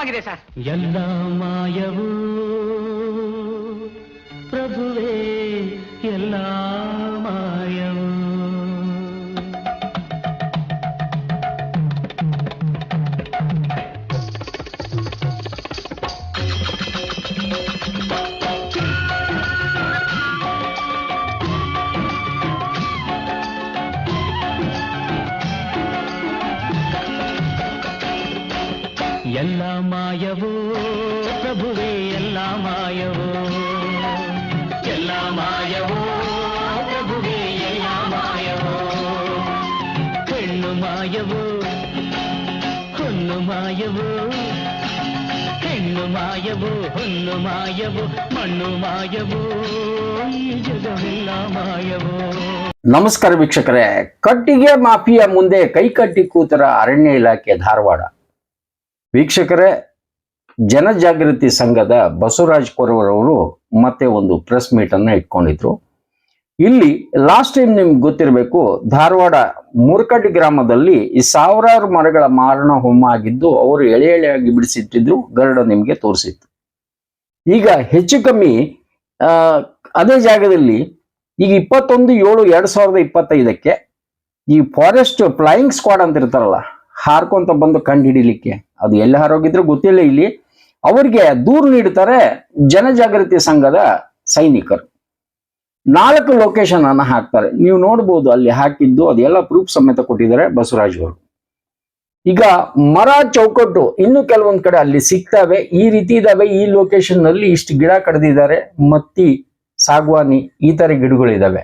ಮಾಯವಾಗಿದೆ sir. ಎಲ್ಲ ಮಾಯವೂ ಪ್ರಭುವೇ ಎಲ್ಲ ಪ್ರಭುವೇ ಎಲ್ಲ ಮಾಯವೋ ಎಲ್ಲ ಮಾಯವೋ ಪ್ರಭುವೇ ಎಲ್ಲ ಮಾಯವೋ ಹೆಣ್ಣು ಮಾಯವೋ ಹೊನ್ನು ಮಾಯವೋ ಹೆಣ್ಣು ಮಾಯವೋ ಹೊನ್ನು ಮಾಯವೋ ಮಣ್ಣು ಮಾಯವೋ ಈ ಜಗವೆಲ್ಲ ಮಾಯವೋ ನಮಸ್ಕಾರ ವೀಕ್ಷಕರೇ ಕಟ್ಟಿಗೆ ಮಾಫಿಯಾ ಮುಂದೆ ಕೈಕಟ್ಟಿ ಕೂತರ ಅರಣ್ಯ ಇಲಾಖೆ ಧಾರವಾಡ ವೀಕ್ಷಕರೇ ಜನಜಾಗೃತಿ ಸಂಘದ ಬಸವರಾಜ್ ಕೊರವರವರು ಮತ್ತೆ ಒಂದು ಪ್ರೆಸ್ ಮೀಟ್ ಅನ್ನ ಇಟ್ಕೊಂಡಿದ್ರು. ಇಲ್ಲಿ ಲಾಸ್ಟ್ ಟೈಮ್ ನಿಮ್ಗೆ ಗೊತ್ತಿರಬೇಕು, ಧಾರವಾಡ ಮುರ್ಕಟ್ಟಿ ಗ್ರಾಮದಲ್ಲಿ ಈ ಸಾವಿರಾರು ಮರಗಳ ಮಾರಣ ಹೋಮ ಆಗಿದ್ದು, ಅವರು ಎಳೆ ಎಳೆಯಾಗಿ ಬಿಡಿಸಿಟ್ಟಿದ್ರು, ಗರಡ ನಿಮ್ಗೆ ತೋರಿಸಿತ್ತು. ಈಗ ಹೆಚ್ಚು ಕಮ್ಮಿ ಅದೇ ಜಾಗದಲ್ಲಿ ಈಗ ಇಪ್ಪತ್ತೊಂದು ಏಳು ಎರಡ್ ಸಾವಿರದ ಇಪ್ಪತ್ತೈದಕ್ಕೆ ಈ ಫಾರೆಸ್ಟ್ ಫ್ಲೈಯಿಂಗ್ ಸ್ಕ್ವಾಡ್ ಅಂತ ಇರ್ತಾರಲ್ಲ ಹಾರ್ಕೊಂತ ಬಂದು ಕಂಡು ಹಿಡಿಲಿಕ್ಕೆ. ಅದು ಎಲ್ಲಿ ಹಾರೋಗಿದ್ರು ಗೊತ್ತಿಲ್ಲ ಇಲ್ಲಿ. ಅವರಿಗೆ ದೂರು ನೀಡುತ್ತಾರೆ ಜನಜಾಗೃತಿ ಸಂಘದ ಸೈನಿಕರು. ನಾಲ್ಕು ಲೊಕೇಶನ್ ಅನ್ನ ಹಾಕ್ತಾರೆ. ನೀವು ನೋಡ್ಬೋದು ಅಲ್ಲಿ ಹಾಕಿದ್ದು, ಅದೆಲ್ಲ ಪ್ರೂಫ್ ಸಮೇತ ಕೊಟ್ಟಿದ್ದಾರೆ ಬಸವರಾಜ್ ಅವರು. ಈಗ ಮರ ಚೌಕಟ್ಟು ಇನ್ನು ಕೆಲವೊಂದ್ ಕಡೆ ಅಲ್ಲಿ ಸಿಗ್ತವೆ. ಈ ರೀತಿ ಇದಾವೆ. ಈ ಲೊಕೇಶನ್ನಲ್ಲಿ ಇಷ್ಟು ಗಿಡ ಕಡ್ದಿದ್ದಾರೆ. ಮತ್ತಿ, ಸಾಗವಾನಿ, ಈ ತರ ಗಿಡಗಳಿದಾವೆ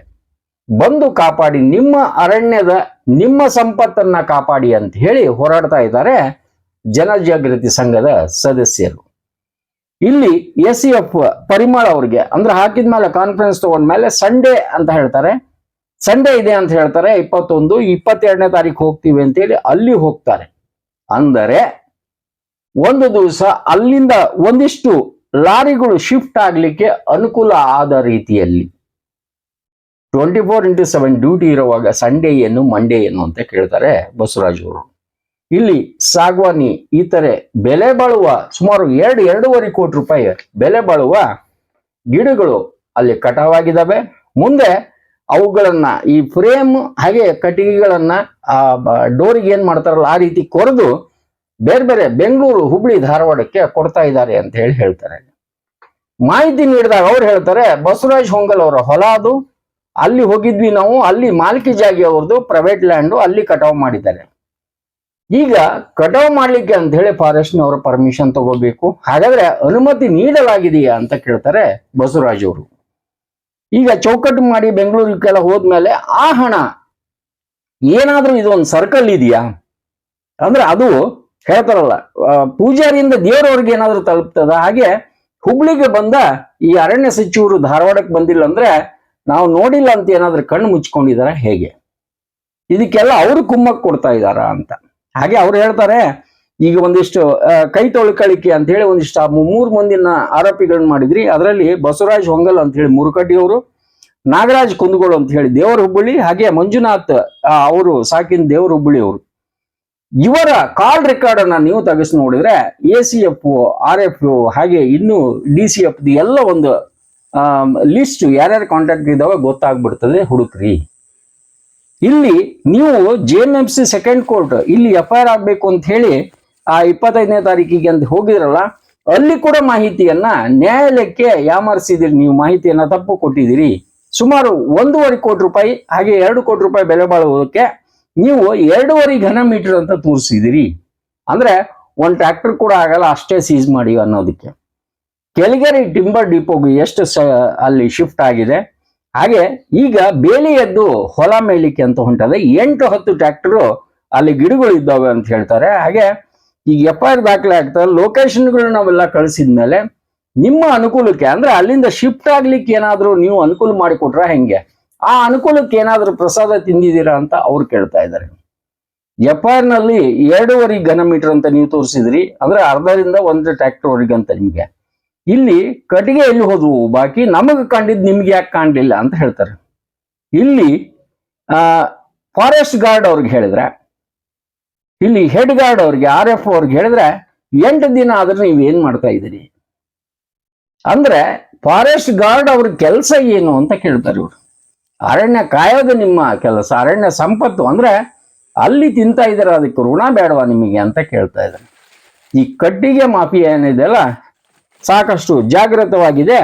ಬಂದು ಕಾಪಾಡಿ, ನಿಮ್ಮ ಅರಣ್ಯದ, ನಿಮ್ಮ ಸಂಪತ್ತನ್ನ ಕಾಪಾಡಿ ಅಂತ ಹೇಳಿ ಹೋರಾಡ್ತಾ ಇದ್ದಾರೆ ಜನಜಾಗೃತಿ ಸಂಘದ ಸದಸ್ಯರು. ಇಲ್ಲಿ ಎಸ್ ಸಿ ಎಫ್ ಪರಿಮಳ ಅವ್ರಿಗೆ, ಅಂದ್ರೆ ಹಾಕಿದ್ಮೇಲೆ ಕಾನ್ಫರೆನ್ಸ್ ತಗೊಂಡ್ಮೇಲೆ ಸಂಡೇ ಅಂತ ಹೇಳ್ತಾರೆ. ಸಂಡೇ ಇದೆ ಅಂತ ಹೇಳ್ತಾರೆ, ಇಪ್ಪತ್ತೊಂದು, ಇಪ್ಪತ್ತೆರಡನೇ ತಾರೀಕು ಹೋಗ್ತೀವಿ ಅಂತೇಳಿ ಅಲ್ಲಿ ಹೋಗ್ತಾರೆ. ಅಂದರೆ ಒಂದು ದಿವಸ ಅಲ್ಲಿಂದ ಒಂದಿಷ್ಟು ಲಾರಿಗಳು ಶಿಫ್ಟ್ ಆಗ್ಲಿಕ್ಕೆ ಅನುಕೂಲ ಆದ ರೀತಿಯಲ್ಲಿ. Twenty four into seven duty ಇರುವಾಗ ಸಂಡೇ ಏನು ಮಂಡೇ ಏನು ಅಂತ ಕೇಳ್ತಾರೆ ಬಸವರಾಜ್ ಅವರು. ಇಲ್ಲಿ ಸಾಗ್ವಾನಿ ಇತರೆ ತರ ಬೆಲೆ ಬಾಳುವ ಸುಮಾರು ಎರಡು, ಎರಡೂವರೆ ಕೋಟಿ ರೂಪಾಯಿ ಬೆಲೆ ಬಾಳುವ ಗಿಡಗಳು ಅಲ್ಲಿ ಕಟಾವಾಗಿದ್ದಾವೆ ಮುಂದೆ ಅವುಗಳನ್ನ ಈ ಫ್ರೇಮ್ ಹಾಗೆ ಕಟ್ಟಿಗೆಗಳನ್ನ, ಆ ಡೋರಿಗೆ ಏನ್ ಮಾಡ್ತಾರಲ್ಲ, ಆ ರೀತಿ ಕೊರೆದು ಬೇರೆ ಬೇರೆ ಬೆಂಗಳೂರು, ಹುಬ್ಳಿ, ಧಾರವಾಡಕ್ಕೆ ಕೊಡ್ತಾ ಇದ್ದಾರೆ ಅಂತ ಹೇಳಿ ಹೇಳ್ತಾರೆ. ಮಾಹಿತಿ ನೀಡಿದಾಗ ಅವ್ರು ಹೇಳ್ತಾರೆ, ಬಸವರಾಜ್ ಹೊಂಗಲ್ ಅವರ ಹೊಲ ಅದು, ಅಲ್ಲಿ ಹೋಗಿದ್ವಿ ನಾವು, ಅಲ್ಲಿ ಮಾಲ್ಕಿ ಜಾಗಿ ಅವ್ರದ್ದು ಪ್ರೈವೇಟ್ ಲ್ಯಾಂಡು ಅಲ್ಲಿ ಕಟಾವು ಮಾಡಿದ್ದಾರೆ. ಈಗ ಕಟಾವ್ ಮಾಡ್ಲಿಕ್ಕೆ ಅಂತ ಹೇಳಿ ಫಾರೆಸ್ಟ್ ನವರ ಪರ್ಮಿಷನ್ ತಗೋಬೇಕು. ಹಾಗಾದ್ರೆ ಅನುಮತಿ ನೀಡಲಾಗಿದೆಯಾ ಅಂತ ಕೇಳ್ತಾರೆ ಬಸವರಾಜ್ ಅವರು. ಈಗ ಚೌಕಟ್ಟು ಮಾಡಿ ಬೆಂಗಳೂರಿಗೆಲ್ಲ ಹೋದ್ಮೇಲೆ ಆ ಹಣ ಏನಾದ್ರೂ ಇದು ಒಂದು ಸರ್ಕಲ್ ಇದೆಯಾ? ಅಂದ್ರೆ ಅದು ಹೇಳ್ತಾರಲ್ಲ ಪೂಜಾರಿಯಿಂದ ದೇವರವ್ರಿಗೆ ಏನಾದ್ರೂ ತಲುಪ್ತದ? ಹಾಗೆ ಹುಬ್ಳಿಗೆ ಬಂದ ಈ ಅರಣ್ಯ ಸಚಿವರು ಧಾರವಾಡಕ್ಕೆ ಬಂದಿಲ್ಲ ಅಂದ್ರೆ ನಾವು ನೋಡಿಲ್ಲ ಅಂತ ಏನಾದ್ರೂ ಕಣ್ಣು ಮುಚ್ಕೊಂಡಿದಾರ ಹೇಗೆ? ಇದಕ್ಕೆಲ್ಲ ಅವರು ಕುಮ್ಮಕ್ ಕೊಡ್ತಾ ಇದಾರ ಅಂತ. ಹಾಗೆ ಅವ್ರು ಹೇಳ್ತಾರೆ, ಈಗ ಒಂದಿಷ್ಟು ಕೈ ತೊಳ್ಕಳಿಕೆ ಅಂತ ಹೇಳಿ ಒಂದಿಷ್ಟು ಮೂರ್ ಮಂದಿನ ಆರೋಪಿಗಳನ್ನ ಮಾಡಿದ್ರಿ. ಅದರಲ್ಲಿ ಬಸವರಾಜ್ ಹೊಂಗಲ್ ಅಂತ ಹೇಳಿ ಮುರುಕಡ್ಡಿ ಅವರು ನಾಗರಾಜ್ ಕುಂದಗೋಳು ಅಂತ ಹೇಳಿ ದೇವರ ಹುಬ್ಬಳ್ಳಿ, ಹಾಗೆ ಮಂಜುನಾಥ್ ಅವರು ಸಾಕಿನ ದೇವರ ಹುಬ್ಬಳ್ಳಿ ಅವರು ಇವರ ಕಾಲ್ ರೆಕಾರ್ಡ್ ಅನ್ನ ನೀವು ತೆಗೆಸಿ ನೋಡಿದ್ರೆ A C F R F ಹಾಗೆ ಇನ್ನು ಡಿ ಸಿ ಎಫ್ ಎಲ್ಲ ಒಂದು ಲಿಸ್ಟ್ ಯಾರ್ಯಾರು ಕಾಂಟ್ಯಾಕ್ಟ್ ಇದಾವೆ ಗೊತ್ತಾಗ್ಬಿಡ್ತದೆ ಹುಡುಕ್ರಿ. ಇಲ್ಲಿ ನೀವು J M F C second court ಇಲ್ಲಿ ಎಫ್ ಐ ಆರ್ ಆಗ್ಬೇಕು ಅಂತ ಹೇಳಿ ಆ ಇಪ್ಪತ್ತೈದನೇ ತಾರೀಕಿಗೆ ಅಂತ ಹೋಗಿದ್ರಲ್ಲ, ಅಲ್ಲಿ ಕೂಡ ಮಾಹಿತಿಯನ್ನ ನ್ಯಾಯಾಲಯಕ್ಕೆ ಯಾಮಾರಿಸಿದಿರಿ ನೀವು? ಮಾಹಿತಿಯನ್ನ ತಪ್ಪು ಕೊಟ್ಟಿದ್ದೀರಿ. ಸುಮಾರು ಒಂದೂವರೆ ಕೋಟಿ ರೂಪಾಯಿ, ಹಾಗೆ ಎರಡು ಕೋಟಿ ರೂಪಾಯಿ ಬೆಲೆ ಬಾಳುವುದಕ್ಕೆ ನೀವು ಎರಡೂವರೆ ಘನ ಮೀಟರ್ ಅಂತ ತೋರಿಸಿದಿರಿ. ಅಂದ್ರೆ ಒಂದು ಟ್ರ್ಯಾಕ್ಟರ್ ಕೂಡ ಆಗಲ್ಲ, ಅಷ್ಟೇ ಸೀಸ್ ಮಾಡಿ ಅನ್ನೋದಕ್ಕೆ. ಕೆಳಗೆರೆ ಟಿಂಬರ್ ಡಿಪೋಗೆ ಎಷ್ಟು ಅಲ್ಲಿ ಶಿಫ್ಟ್ ಆಗಿದೆ ಹಾಗೆ ಈಗ ಬೇಲಿ ಎದ್ದು ಹೊಲ ಮೇಲಿಕ್ಕೆ ಅಂತ ಹೊಂಟದೆ ಎಂಟು ಹತ್ತು ಟ್ರ್ಯಾಕ್ಟರು ಅಲ್ಲಿ ಗಿಡಗಳು ಇದ್ದಾವೆ ಅಂತ ಹೇಳ್ತಾರೆ. ಹಾಗೆ ಈಗ ಎಫ್ ಐ ಆರ್ ದಾಖಲೆ ಆಗ್ತದೆ ಲೊಕೇಶನ್ಗಳು ನಾವೆಲ್ಲ ಕಳಿಸಿದ್ಮೇಲೆ ನಿಮ್ಮ ಅನುಕೂಲಕ್ಕೆ ಅಂದ್ರೆ ಅಲ್ಲಿಂದ ಶಿಫ್ಟ್ ಆಗ್ಲಿಕ್ಕೆ ಏನಾದರೂ ನೀವು ಅನುಕೂಲ ಮಾಡಿಕೊಟ್ರ ಹೆಂಗೆ? ಆ ಅನುಕೂಲಕ್ಕೆ ಏನಾದರೂ ಪ್ರಸಾದ ತಿಂದಿದ್ದೀರಾ ಅಂತ ಅವ್ರು ಕೇಳ್ತಾ ಇದ್ದಾರೆ. ಎಫ್ ಐ ಆರ್ನಲ್ಲಿ ಎರಡೂವರೆ ಘನ ಮೀಟರ್ ಅಂತ ನೀವು ತೋರಿಸಿದ್ರಿ. ಅಂದ್ರೆ ಅರ್ಧದಿಂದ ಒಂದು ಟ್ರ್ಯಾಕ್ಟರ್ವರೆಗೆ ಅಂತ ನಿಮ್ಗೆ. ಇಲ್ಲಿ ಕಟ್ಟಿಗೆ ಎಲ್ಲಿ ಹೋದವು? ಬಾಕಿ ನಮಗೆ ಕಂಡಿದ್ ನಿಮ್ಗೆ ಯಾಕೆ ಕಾಣಲಿಲ್ಲ ಅಂತ ಹೇಳ್ತಾರೆ. ಇಲ್ಲಿ ಫಾರೆಸ್ಟ್ ಗಾರ್ಡ್ ಅವ್ರಿಗೆ ಹೇಳಿದ್ರೆ, ಇಲ್ಲಿ ಹೆಡ್ ಗಾರ್ಡ್ ಅವ್ರಿಗೆ ಆರ್ ಎಫ್ ಅವ್ರಿಗೆ ಹೇಳಿದ್ರೆ, ಎಂಟು ದಿನ ಆದ್ರೆ ನೀವು ಏನ್ ಮಾಡ್ತಾ ಇದ್ದೀರಿ? ಅಂದ್ರೆ ಫಾರೆಸ್ಟ್ ಗಾರ್ಡ್ ಅವ್ರ ಕೆಲಸ ಏನು ಅಂತ ಕೇಳ್ತಾರೆ ಇವರು. ಅರಣ್ಯ ಕಾಯೋದು ನಿಮ್ಮ ಕೆಲಸ, ಅರಣ್ಯ ಸಂಪತ್ತು. ಅಂದ್ರೆ, ಅಲ್ಲಿ ತಿಂತ ಇದ್ರೆ ಅದಕ್ಕೆ ಋಣ ಬೇಡವಾ ನಿಮಗೆ ಅಂತ ಕೇಳ್ತಾ ಇದ್ದಾರೆ. ಈ ಕಟ್ಟಿಗೆ ಮಾಫಿಯಾ ಏನಿದೆಯಲ್ಲ ಸಾಕಷ್ಟು ಜಾಗೃತವಾಗಿದೆ.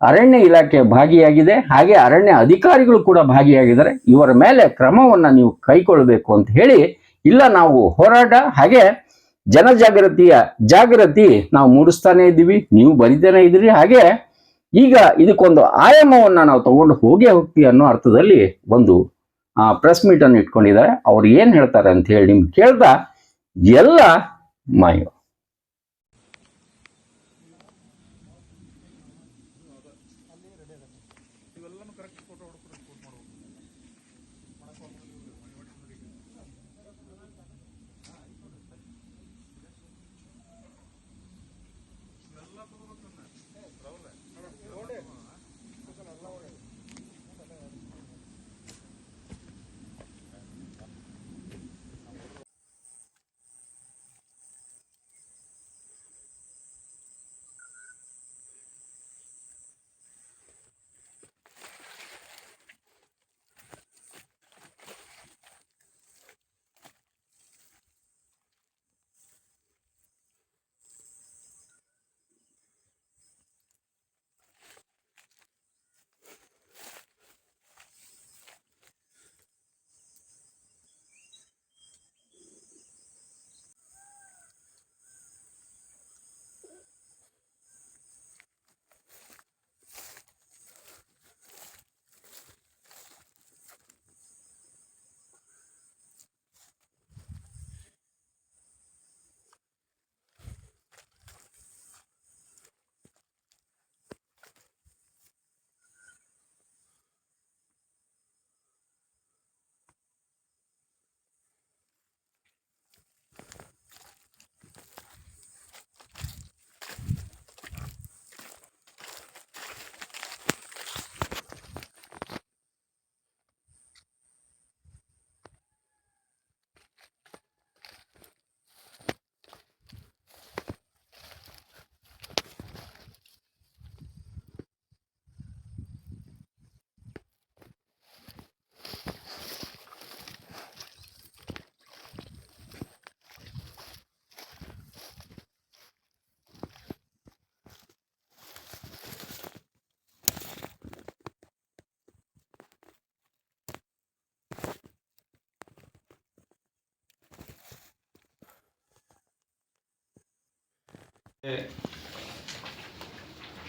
ಅರಣ್ಯ ಇಲಾಖೆ ಭಾಗಿಯಾಗಿದೆ. ಹಾಗೆ ಅರಣ್ಯ ಅಧಿಕಾರಿಗಳು ಕೂಡ ಭಾಗಿಯಾಗಿದ್ದಾರೆ. ಇವರ ಮೇಲೆ ಕ್ರಮವನ್ನ ನೀವು ಕೈಗೊಳ್ಳಬೇಕು ಅಂತ ಹೇಳಿ ಇಲ್ಲ ನಾವು ಹೋರಾಟ, ಹಾಗೆ ಜನಜಾಗೃತಿಯ ಜಾಗೃತಿ ನಾವು ಮೂಡಿಸ್ತಾನೆ ಇದ್ದೀವಿ. ನೀವು ಬರಿತಾನೆ ಇದ್ದೀರಿ. ಹಾಗೆ ಈಗ ಇದಕ್ಕೊಂದು ಆಯಾಮವನ್ನ ನಾವು ತಗೊಂಡು ಹೋಗೇ ಹೋಗ್ತೀವಿ ಅನ್ನೋ ಅರ್ಥದಲ್ಲಿ ಒಂದು ಪ್ರೆಸ್ ಮೀಟ್ ಅನ್ನು ಇಟ್ಕೊಂಡಿದ್ದಾರೆ. ಅವ್ರು ಏನ್ ಹೇಳ್ತಾರೆ ಅಂತ ಹೇಳಿ ನಿಮ್ಗೆ ಕೇಳ್ತಾ ಎಲ್ಲ ಮಾಯು.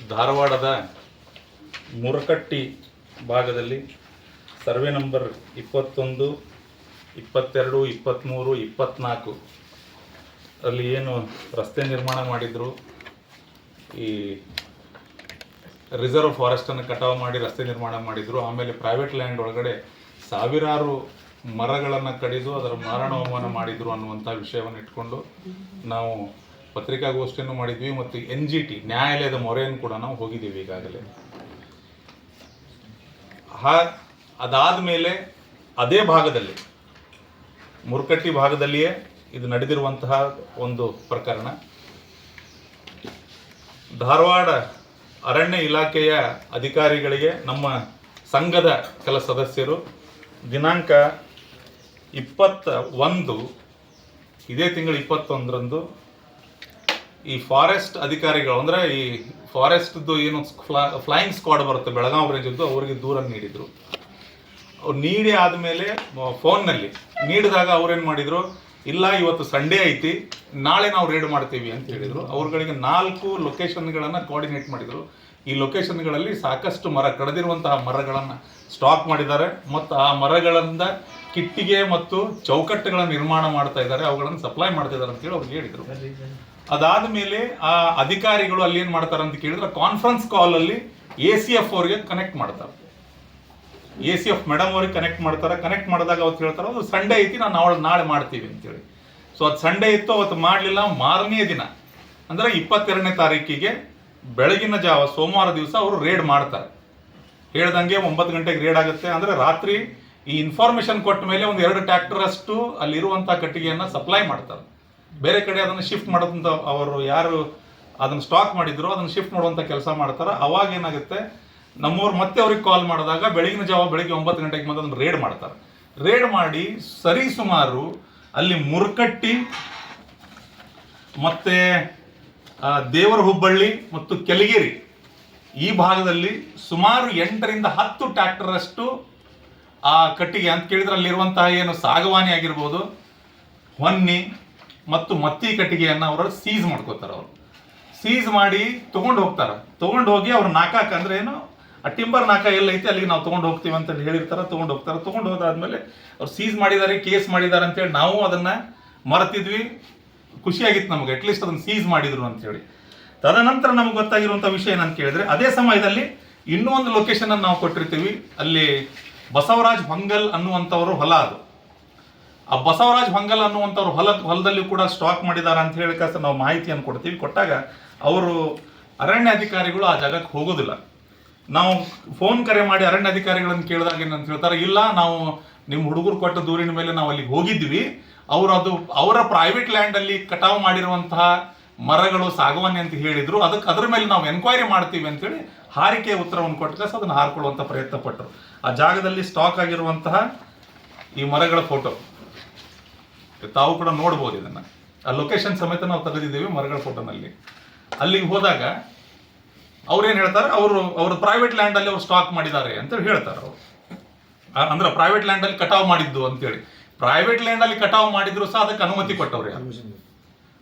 ಧಾರವಾಡದ ಮುರಕಟ್ಟಿ ಭಾಗದಲ್ಲಿ ಸರ್ವೆ ನಂಬರ್ ಇಪ್ಪತ್ತೊಂದು, ಇಪ್ಪತ್ತೆರಡು, ಇಪ್ಪತ್ತ್ಮೂರು, ಇಪ್ಪತ್ತ್ನಾಲ್ಕು. ಅಲ್ಲಿ ಏನು ರಸ್ತೆ ನಿರ್ಮಾಣ ಮಾಡಿದ್ರು? ಈ ರಿಸರ್ವ್ ಫಾರೆಸ್ಟನ್ನು ಕಟಾವು ಮಾಡಿ ರಸ್ತೆ ನಿರ್ಮಾಣ ಮಾಡಿದರು. ಆಮೇಲೆ ಪ್ರೈವೇಟ್ ಲ್ಯಾಂಡ್ ಒಳಗಡೆ ಸಾವಿರಾರು ಮರಗಳನ್ನು ಕಡಿದು ಅದರ ಮಾರಣ ಮಾಡಿದರು ಮಾಡಿದ್ರು ಅನ್ನುವಂಥ ವಿಷಯವನ್ನು ಇಟ್ಕೊಂಡು ನಾವು ಪತ್ರಿಕಾಗೋಷ್ಠಿಯನ್ನು ಮಾಡಿದ್ವಿ ಮತ್ತು ಎನ್ ಜಿ ಟಿ ನ್ಯಾಯಾಲಯದ ಮೊರೆಯನ್ನು ಕೂಡ ನಾವು ಹೋಗಿದ್ದೀವಿ ಈಗಾಗಲೇ. ಹಾ, ಅದಾದ ಮೇಲೆ ಅದೇ ಭಾಗದಲ್ಲಿ, ಮುರುಕಟ್ಟಿ ಭಾಗದಲ್ಲಿಯೇ ಇದು ನಡೆದಿರುವಂತಹ ಒಂದು ಪ್ರಕರಣ. ಧಾರವಾಡ ಅರಣ್ಯ ಇಲಾಖೆಯ ಅಧಿಕಾರಿಗಳಿಗೆ ನಮ್ಮ ಸಂಘದ ಕೆಲ ಸದಸ್ಯರು ದಿನಾಂಕ ಇಪ್ಪತ್ತ ಒಂದು ಇದೇ ತಿಂಗಳು ಇಪ್ಪತ್ತೊಂದರಂದು ಈ ಫಾರೆಸ್ಟ್ ಅಧಿಕಾರಿಗಳು, ಅಂದ್ರೆ ಈ ಫಾರೆಸ್ಟ್ದು ಏನು ಫ್ಲೈಯಿಂಗ್ ಸ್ಕ್ವಾಡ್ ಬರುತ್ತೆ, ಬೆಳಗಾಂ ರೇಂಜದ್ದು ಅವರಿಗೆ ದೂರ ನೀಡಿದರು. ಅವ್ರು ನೀಡಿ ಆದಮೇಲೆ ಫೋನ್ನಲ್ಲಿ ನೀಡಿದಾಗ ಅವ್ರೇನು ಮಾಡಿದ್ರು, ಇಲ್ಲ, ಇವತ್ತು ಸಂಡೇ ಐತಿ, ನಾಳೆ ನಾವು ರೇಡ್ ಮಾಡ್ತೀವಿ ಅಂತ ಹೇಳಿದರು. ಅವ್ರಗಳಿಗೆ ನಾಲ್ಕು ಲೊಕೇಶನ್ಗಳನ್ನು ಕೋಆರ್ಡಿನೇಟ್ ಮಾಡಿದ್ರು. ಈ ಲೊಕೇಶನ್ಗಳಲ್ಲಿ ಸಾಕಷ್ಟು ಮರ, ಕಡಿದಿರುವಂತಹ ಮರಗಳನ್ನು ಸ್ಟಾಕ್ ಮಾಡಿದ್ದಾರೆ. ಮತ್ತು ಆ ಮರಗಳಿಂದ ಕಿಟ್ಟಿಗೆ ಮತ್ತು ಚೌಕಟ್ಟುಗಳ ನಿರ್ಮಾಣ ಮಾಡ್ತಾ ಇದ್ದಾರೆ. ಅವುಗಳನ್ನು ಸಪ್ಲೈ ಮಾಡ್ತಿದ್ದಾರೆ ಅಂತೇಳಿ ಅವ್ರಿಗೆ ಹೇಳಿದ್ರು. ಅದಾದ ಮೇಲೆ ಆ ಅಧಿಕಾರಿಗಳು ಅಲ್ಲಿ ಏನು ಮಾಡ್ತಾರೆ ಅಂತ ಕೇಳಿದ್ರೆ ಕಾನ್ಫರೆನ್ಸ್ ಕಾಲ್ ಅಲ್ಲಿ ಎ ಸಿ ಎಫ್ ಅವರಿಗೆ ಕನೆಕ್ಟ್ ಮಾಡ್ತಾರೆ. ಎ ಸಿ ಎಫ್ ಮೇಡಮ್ ಅವ್ರಿಗೆ ಕನೆಕ್ಟ್ ಮಾಡ್ತಾರೆ. ಕನೆಕ್ಟ್ ಮಾಡಿದಾಗ ಅವತ್ತು ಹೇಳ್ತಾರೆ, ಅದು ಸಂಡೇ ಐತಿ, ನಾನು ಅವಳು ನಾಳೆ ಮಾಡ್ತೀವಿ ಅಂತೇಳಿ. ಸೊ ಅದು ಸಂಡೇ ಇತ್ತು, ಅವತ್ತು ಮಾಡಲಿಲ್ಲ, ಮಾರನೇ ದಿನ. ಅಂದ್ರೆ ಇಪ್ಪತ್ತೆರಡನೇ ತಾರೀಕಿಗೆ ಬೆಳಗಿನ ಜಾವ, ಸೋಮವಾರ ದಿವಸ ಅವರು ರೇಡ್ ಮಾಡ್ತಾರೆ. ಹೇಳ್ದಂಗೆ ಒಂಬತ್ತು ಗಂಟೆಗೆ ರೇಡ್ ಆಗುತ್ತೆ. ಅಂದ್ರೆ ರಾತ್ರಿ ಈ ಇನ್ಫಾರ್ಮೇಶನ್ ಕೊಟ್ಟ ಮೇಲೆ ಒಂದು ಎರಡು ಟ್ರಾಕ್ಟರ್ ಅಷ್ಟು ಅಲ್ಲಿರುವಂತಹ ಕಟ್ಟಿಗೆಯನ್ನ ಸಪ್ಲೈ ಮಾಡ್ತಾರೆ. ಬೇರೆ ಕಡೆ ಅದನ್ನು ಶಿಫ್ಟ್ ಮಾಡೋದಂತ ಅವರು ಯಾರು ಅದನ್ನು ಸ್ಟಾಕ್ ಮಾಡಿದ್ರು ಅದನ್ನು ಶಿಫ್ಟ್ ಮಾಡುವಂಥ ಕೆಲಸ ಮಾಡ್ತಾರೆ. ಅವಾಗ ಏನಾಗುತ್ತೆ? ನಮ್ಮವ್ರು ಮತ್ತೆ ಅವ್ರಿಗೆ ಕಾಲ್ ಮಾಡಿದಾಗ ಬೆಳಗಿನ ಜಾವ ಬೆಳಗ್ಗೆ ಒಂಬತ್ತು ಗಂಟೆಗೆ ಮತ್ತೆ ಅದನ್ನು ರೇಡ್ ಮಾಡ್ತಾರೆ. ರೇಡ್ ಮಾಡಿ ಸರಿ ಸುಮಾರು ಅಲ್ಲಿ ಮುರುಕಟ್ಟಿ ಮತ್ತೆ ದೇವರ ಹುಬ್ಬಳ್ಳಿ ಮತ್ತು ಕೆಲಗೇರಿ ಈ ಭಾಗದಲ್ಲಿ ಸುಮಾರು ಎಂಟರಿಂದ ಹತ್ತು ಟ್ರ್ಯಾಕ್ಟರ್ ಅಷ್ಟು ಆ ಕಟ್ಟಿಗೆ ಅಂತ ಕೇಳಿದ್ರೆ ಅಲ್ಲಿರುವಂತಹ ಏನು ಸಾಗವಾನಿ ಆಗಿರ್ಬೋದು, ಹೊನ್ನಿ ಮತ್ತು ಮತ್ತಿ ಕಟ್ಟಿಗೆಯನ್ನು ಅವರು ಸೀಸ್ ಮಾಡ್ಕೋತಾರೆ ಅವರು. ಸೀಸ್ ಮಾಡಿ ತೊಗೊಂಡು ಹೋಗ್ತಾರೆ. ತೊಗೊಂಡು ಹೋಗಿ ಅವ್ರು ನಾಕಾಕ ಅಂದ್ರೆ ಏನು? ಆ ಟಿಂಬರ್ ನಾಕ ಎಲ್ಲೈತೆ ಅಲ್ಲಿಗೆ ನಾವು ತೊಗೊಂಡು ಹೋಗ್ತೀವಿ ಅಂತ ಹೇಳಿರ್ತಾರೆ ತೊಗೊಂಡು ಹೋಗ್ತಾರೆ. ತೊಗೊಂಡು ಹೋದಾದ್ಮೇಲೆ ಅವ್ರು ಸೀಸ್ ಮಾಡಿದ್ದಾರೆ ಕೇಸ್ ಮಾಡಿದ್ದಾರೆ ಅಂತೇಳಿ ನಾವು ಅದನ್ನ ಮರೆತಿದ್ವಿ. ಖುಷಿಯಾಗಿತ್ತು ನಮಗೆ ಅಟ್ಲೀಸ್ಟ್ ಅದನ್ನ ಸೀಸ್ ಮಾಡಿದ್ರು ಅಂತೇಳಿ ತದನಂತರ ನಮ್ಗೆ ಗೊತ್ತಾಗಿರುವಂಥ ವಿಷಯ ಏನಂತ ಕೇಳಿದ್ರೆ, ಅದೇ ಸಮಯದಲ್ಲಿ ಇನ್ನೂ ಒಂದು ಲೊಕೇಶನ್ ನಾವು ಕೊಟ್ಟಿರ್ತೀವಿ. ಅಲ್ಲಿ ಬಸವರಾಜ್ ಹೊಂಗಲ್ ಅನ್ನುವಂಥವರು ಹೊಲ ಅದು. ಆ ಬಸವರಾಜ್ ಹೊಂಗಲ್ ಅನ್ನುವಂಥವ್ರು ಹೊಲ ಹೊಲದಲ್ಲಿ ಕೂಡ ಸ್ಟಾಕ್ ಮಾಡಿದ್ದಾರೆ ಅಂತ ಹೇಳಿ ನಾವು ಮಾಹಿತಿಯನ್ನು ಕೊಡ್ತೀವಿ. ಕೊಟ್ಟಾಗ ಅವರು ಅರಣ್ಯ ಅಧಿಕಾರಿಗಳು ಆ ಜಾಗಕ್ಕೆ ಹೋಗೋದಿಲ್ಲ. ನಾವು ಫೋನ್ ಕರೆ ಮಾಡಿ ಅರಣ್ಯ ಅಧಿಕಾರಿಗಳನ್ನು ಕೇಳಿದಾಗ ಏನಂತ ಹೇಳ್ತಾರೆ, ಇಲ್ಲ, ನಾವು ನಿಮ್ಮ ಹುಡುಗರು ಕೊಟ್ಟ ದೂರಿನ ಮೇಲೆ ನಾವು ಅಲ್ಲಿಗೆ ಹೋಗಿದ್ವಿ. ಅವರು ಅದು ಅವರ ಪ್ರೈವೇಟ್ ಲ್ಯಾಂಡ್ ಅಲ್ಲಿ ಕಟಾವು ಮಾಡಿರುವಂತಹ ಮರಗಳು ಸಾಗವಾನಿ ಅಂತ ಹೇಳಿದ್ರು. ಅದಕ್ಕೆ ಅದ್ರ ಮೇಲೆ ನಾವು ಎನ್ಕ್ವೈರಿ ಮಾಡ್ತೀವಿ ಅಂತೇಳಿ ಹಾರಿಕೆ ಉತ್ತರವನ್ನು ಕೊಟ್ಟು ಅದನ್ನು ಹಾರ್ಕೊಳ್ಳುವಂಥ ಪ್ರಯತ್ನ ಪಟ್ಟರು ಆ ಜಾಗದಲ್ಲಿ ಸ್ಟಾಕ್ ಆಗಿರುವಂತಹ ಈ ಮರಗಳ ಫೋಟೋ ತಾವು ಕೂಡ ನೋಡ್ಬೋದು ಇದನ್ನ. ಆ ಲೊಕೇಶನ್ ಸಮೇತ ನಾವು ತೆಗೆದಿದ್ದೀವಿ ಮರಗಳ ಫೋಟೋನಲ್ಲಿ ಅಲ್ಲಿಗೆ ಹೋದಾಗ ಅವ್ರೇನು ಹೇಳ್ತಾರೆ? ಅವರು, ಅವ್ರ ಪ್ರೈವೇಟ್ ಲ್ಯಾಂಡ್ ಅಲ್ಲಿ ಅವ್ರು ಸ್ಟಾಕ್ ಮಾಡಿದ್ದಾರೆ ಅಂತ ಹೇಳ್ತಾರೆ ಅವರು. ಅಂದ್ರೆ ಪ್ರೈವೇಟ್ ಲ್ಯಾಂಡ್ ಅಲ್ಲಿ ಕಟಾವ್ ಮಾಡಿದ್ದು ಅಂತೇಳಿ ಪ್ರೈವೇಟ್ ಲ್ಯಾಂಡ್ ಅಲ್ಲಿ ಕಟಾವ್ ಮಾಡಿದ್ರು ಸಹ ಅದಕ್ಕೆ ಅನುಮತಿ ಕೊಟ್ಟವ್ರೆ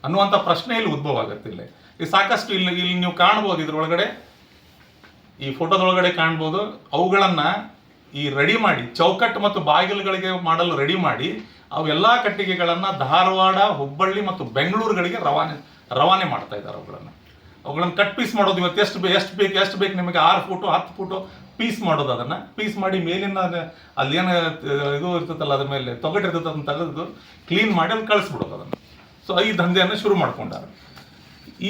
ಅನ್ನುವಂಥ ಪ್ರಶ್ನೆ ಇಲ್ಲಿ ಉದ್ಭವ ಆಗುತ್ತೆ ಇಲ್ಲಿ. ಈ ಸಾಕಷ್ಟು ಇಲ್ಲಿ ಇಲ್ಲಿ ನೀವು ಕಾಣ್ಬೋದು ಇದ್ರೊಳಗಡೆ. ಈ ಫೋಟೋದೊಳಗಡೆ ಕಾಣ್ಬೋದು. ಅವುಗಳನ್ನು ಈ ರೆಡಿ ಮಾಡಿ, ಚೌಕಟ್ಟು ಮತ್ತು ಬಾಗಿಲುಗಳಿಗೆ ಮಾಡಲು ರೆಡಿ ಮಾಡಿ ಅವೆಲ್ಲ ಕಟ್ಟಿಗೆಗಳನ್ನು ಧಾರವಾಡ, ಹುಬ್ಬಳ್ಳಿ ಮತ್ತು ಬೆಂಗಳೂರುಗಳಿಗೆ ರವಾನೆ ರವಾನೆ ಮಾಡ್ತಾ ಇದ್ದಾರೆ ಅವುಗಳನ್ನು. ಅವುಗಳನ್ನು ಕಟ್ ಪೀಸ್ ಮಾಡೋದು ಇವತ್ತು ಎಷ್ಟು ಎಷ್ಟು ಬೇಕು ಎಷ್ಟು ಬೇಕು ನಿಮಗೆ? ಆರು ಫೋಟೋ, ಹತ್ತು ಫೋಟೋ ಪೀಸ್ ಮಾಡೋದು ಅದನ್ನ. ಪೀಸ್ ಮಾಡಿ ಮೇಲಿನ ಅಲ್ಲಿ ಏನು ಇದು ಇರ್ತದಲ್ಲ ಅದ್ರ ಮೇಲೆ ತೊಗಟಿರ್ತದೆ ಅದನ್ನ ತೆಗೆದು ಕ್ಲೀನ್ ಮಾಡಿ ಅಲ್ಲಿ ಕಳಿಸ್ಬಿಡೋದು ಅದನ್ನ. ಸೊ ಈ ದಂಧೆಯನ್ನು ಶುರು ಮಾಡ್ಕೊಂಡಾರ.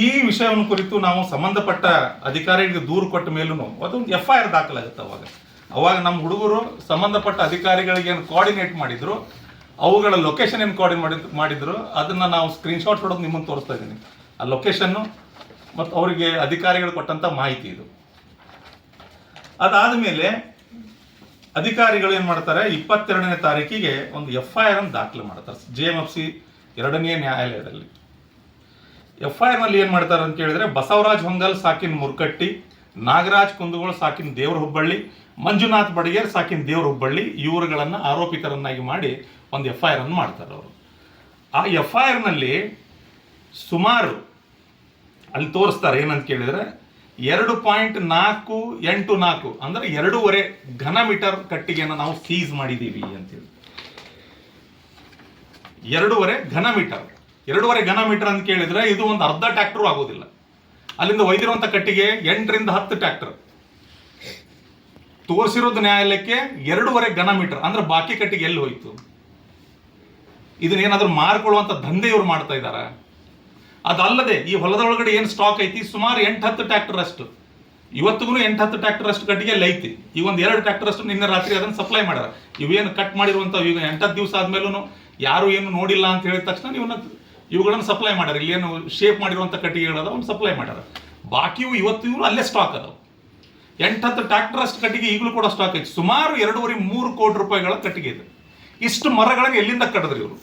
ಈ ವಿಷಯವನ್ನು ಕುರಿತು ನಾವು ಸಂಬಂಧಪಟ್ಟ ಅಧಿಕಾರಿಗಳಿಗೆ ದೂರು ಕೊಟ್ಟ ಮೇಲೂ ಅದೊಂದು ಎಫ್ ಐ ಆರ್ ದಾಖಲಾಗುತ್ತೆ ಅವಾಗ. ಅವಾಗ ನಮ್ಮ ಹುಡುಗರು ಸಂಬಂಧಪಟ್ಟ ಅಧಿಕಾರಿಗಳಿಗೆ ಏನು ಕೋಆರ್ಡಿನೇಟ್ ಮಾಡಿದ್ರು ಅವುಗಳ ಲೊಕೇಶನ್ ಏನು ಕೋಆರ್ಡಿನ್ ಮಾಡಿ ಮಾಡಿದ್ರು, ಅದನ್ನ ನಾವು ಸ್ಕ್ರೀನ್ಶಾಟ್ ಹೊಡೆದು ನಿಮ್ಮನ್ನು ತೋರಿಸ್ತಾ ಇದ್ದೀನಿ. ಆ ಲೊಕೇಶನ್ನು ಮತ್ತು ಅವರಿಗೆ ಅಧಿಕಾರಿಗಳು ಕೊಟ್ಟಂತ ಮಾಹಿತಿ ಇದು. ಅದಾದ ಮೇಲೆ ಅಧಿಕಾರಿಗಳು ಏನು ಮಾಡ್ತಾರೆ, ಇಪ್ಪತ್ತೆರಡನೇ ತಾರೀಕಿಗೆ ಒಂದು ಎಫ್ ಐ ಆರ್ ಅನ್ನು ದಾಖಲೆ ಮಾಡ್ತಾರೆ. ಜೆ ಎಂ ಎಫ್ ಸಿ ಎರಡನೇ ನ್ಯಾಯಾಲಯದಲ್ಲಿ. ಎಫ್ ಐ ಆರ್ನಲ್ಲಿ ಏನ್ ಮಾಡ್ತಾರೆ ಅಂತ ಹೇಳಿದ್ರೆ, ಬಸವರಾಜ್ ಹೊಂಗಲ್, ಸಾಕಿನ್ ಮುರ್ಕಟ್ಟಿ ನಾಗರಾಜ್ ಕುಂದಗೋಳ ಸಾಕಿನ ದೇವ್ರ ಹುಬ್ಬಳ್ಳಿ, ಮಂಜುನಾಥ್ ಬಡಿಗೇರ್ ಸಾಕಿನ ದೇವ್ರ ಹುಬ್ಬಳ್ಳಿ, ಇವರುಗಳನ್ನ ಆರೋಪಿತರನ್ನಾಗಿ ಮಾಡಿ ಒಂದು ಎಫ್ ಐ ಆರ್ ಅನ್ನು ಮಾಡ್ತಾರೆ ಅವರು. ಆ ಎಫ್ ಐ ಆರ್ನಲ್ಲಿ ಸುಮಾರು, ಅಲ್ಲಿ ತೋರಿಸ್ತಾರೆ ಏನಂತ ಕೇಳಿದ್ರೆ, ಎರಡು ಪಾಯಿಂಟ್ ನಾಲ್ಕು ಎಂಟು ನಾಲ್ಕು, ಅಂದ್ರೆ ಎರಡೂವರೆ ಘನ ಮೀಟರ್ ಕಟ್ಟಿಗೆಯನ್ನು ನಾವು ಸೀಸ್ ಮಾಡಿದ್ದೀವಿ ಅಂತೇಳಿ. ಎರಡೂವರೆ ಘನ ಮೀಟರ್. ಎರಡೂವರೆ ಘನ ಮೀಟರ್ ಅಂತ ಕೇಳಿದ್ರೆ ಇದು ಒಂದು ಅರ್ಧ ಟ್ಯಾಕ್ಟ್ರು ಆಗೋದಿಲ್ಲ. ಅಲ್ಲಿಂದ ಒಯ್ದಿರುವಂಥ ಕಟ್ಟಿಗೆ ಎಂಟರಿಂದ ಹತ್ತು ಟ್ರ್ಯಾಕ್ಟರ್. ತೋರಿಸಿರೋದು ನ್ಯಾಯಾಲಯಕ್ಕೆ ಎರಡೂವರೆ ಘನ ಮೀಟರ್, ಅಂದ್ರೆ ಬಾಕಿ ಕಟ್ಟಿಗೆ ಎಲ್ಲಿ ಹೋಯ್ತು? ಇದನ್ನೇನಾದ್ರೂ ಮಾರ್ಕೊಳ್ಳುವಂತ ದಂಧೆ ಇವ್ರು ಮಾಡ್ತಾ ಇದ್ದಾರೆ. ಅದಲ್ಲದೆ ಈ ಹೊಲದೊಳಗಡೆ ಏನು ಸ್ಟಾಕ್ ಐತಿ? ಸುಮಾರು ಎಂಟು ಹತ್ತು ಟ್ರ್ಯಾಕ್ಟರ್ ಅಷ್ಟು ಇವತ್ತಿಗೂ ಎಂಟು ಹತ್ತು ಟ್ರ್ಯಾಕ್ಟರ್ ಅಷ್ಟು ಕಟ್ಟಿಗೆ ಲೈತಿ ಈ ಒಂದು ಎರಡು ಟ್ರ್ಯಾಕ್ಟರ್ ಅಷ್ಟು ನಿನ್ನೆ ರಾತ್ರಿ ಅದನ್ನು ಸಪ್ಲೈ ಮಾಡ್ಯಾರ. ಇವೇನು ಕಟ್ ಮಾಡಿರುವಂತ ಈಗ ಎಂಟತ್ತು ದಿವಸ ಆದ್ಮೇಲೂ ಯಾರು ಏನು ನೋಡಿಲ್ಲ ಅಂತ ಹೇಳಿದ ತಕ್ಷಣ ಇವನ್ನ ಇವುಗಳನ್ನು ಸಪ್ಲೈ ಮಾಡ್ಯಾರ. ಇಲ್ಲಿ ಏನು ಶೇಪ್ ಮಾಡಿರುವಂಥ ಕಟ್ಟಿಗೆಗಳದ ಅವ್ನು ಸಪ್ಲೈ ಮಾಡ್ಯಾರ. ಬಾಕಿವು ಇವತ್ತು ಇವರು ಅಲ್ಲೇ ಸ್ಟಾಕ್ ಅದಾವ. ಎಂಟು ಹತ್ತು ಟ್ರ್ಯಾಕ್ಟರ್ ಅಷ್ಟು ಕಟ್ಟಿಗೆ ಈಗಲೂ ಕೂಡ ಸ್ಟಾಕ್ ಐತಿ. ಸುಮಾರು ಎರಡೂವರೆ, ಮೂರು ಕೋಟಿ ರೂಪಾಯಿಗಳ ಕಟ್ಟಿಗೆ ಇದೆ. ಇಷ್ಟು ಮರಗಳನ್ನು ಎಲ್ಲಿಂದ ಕಡಿದ್ರಿ ಇವರು?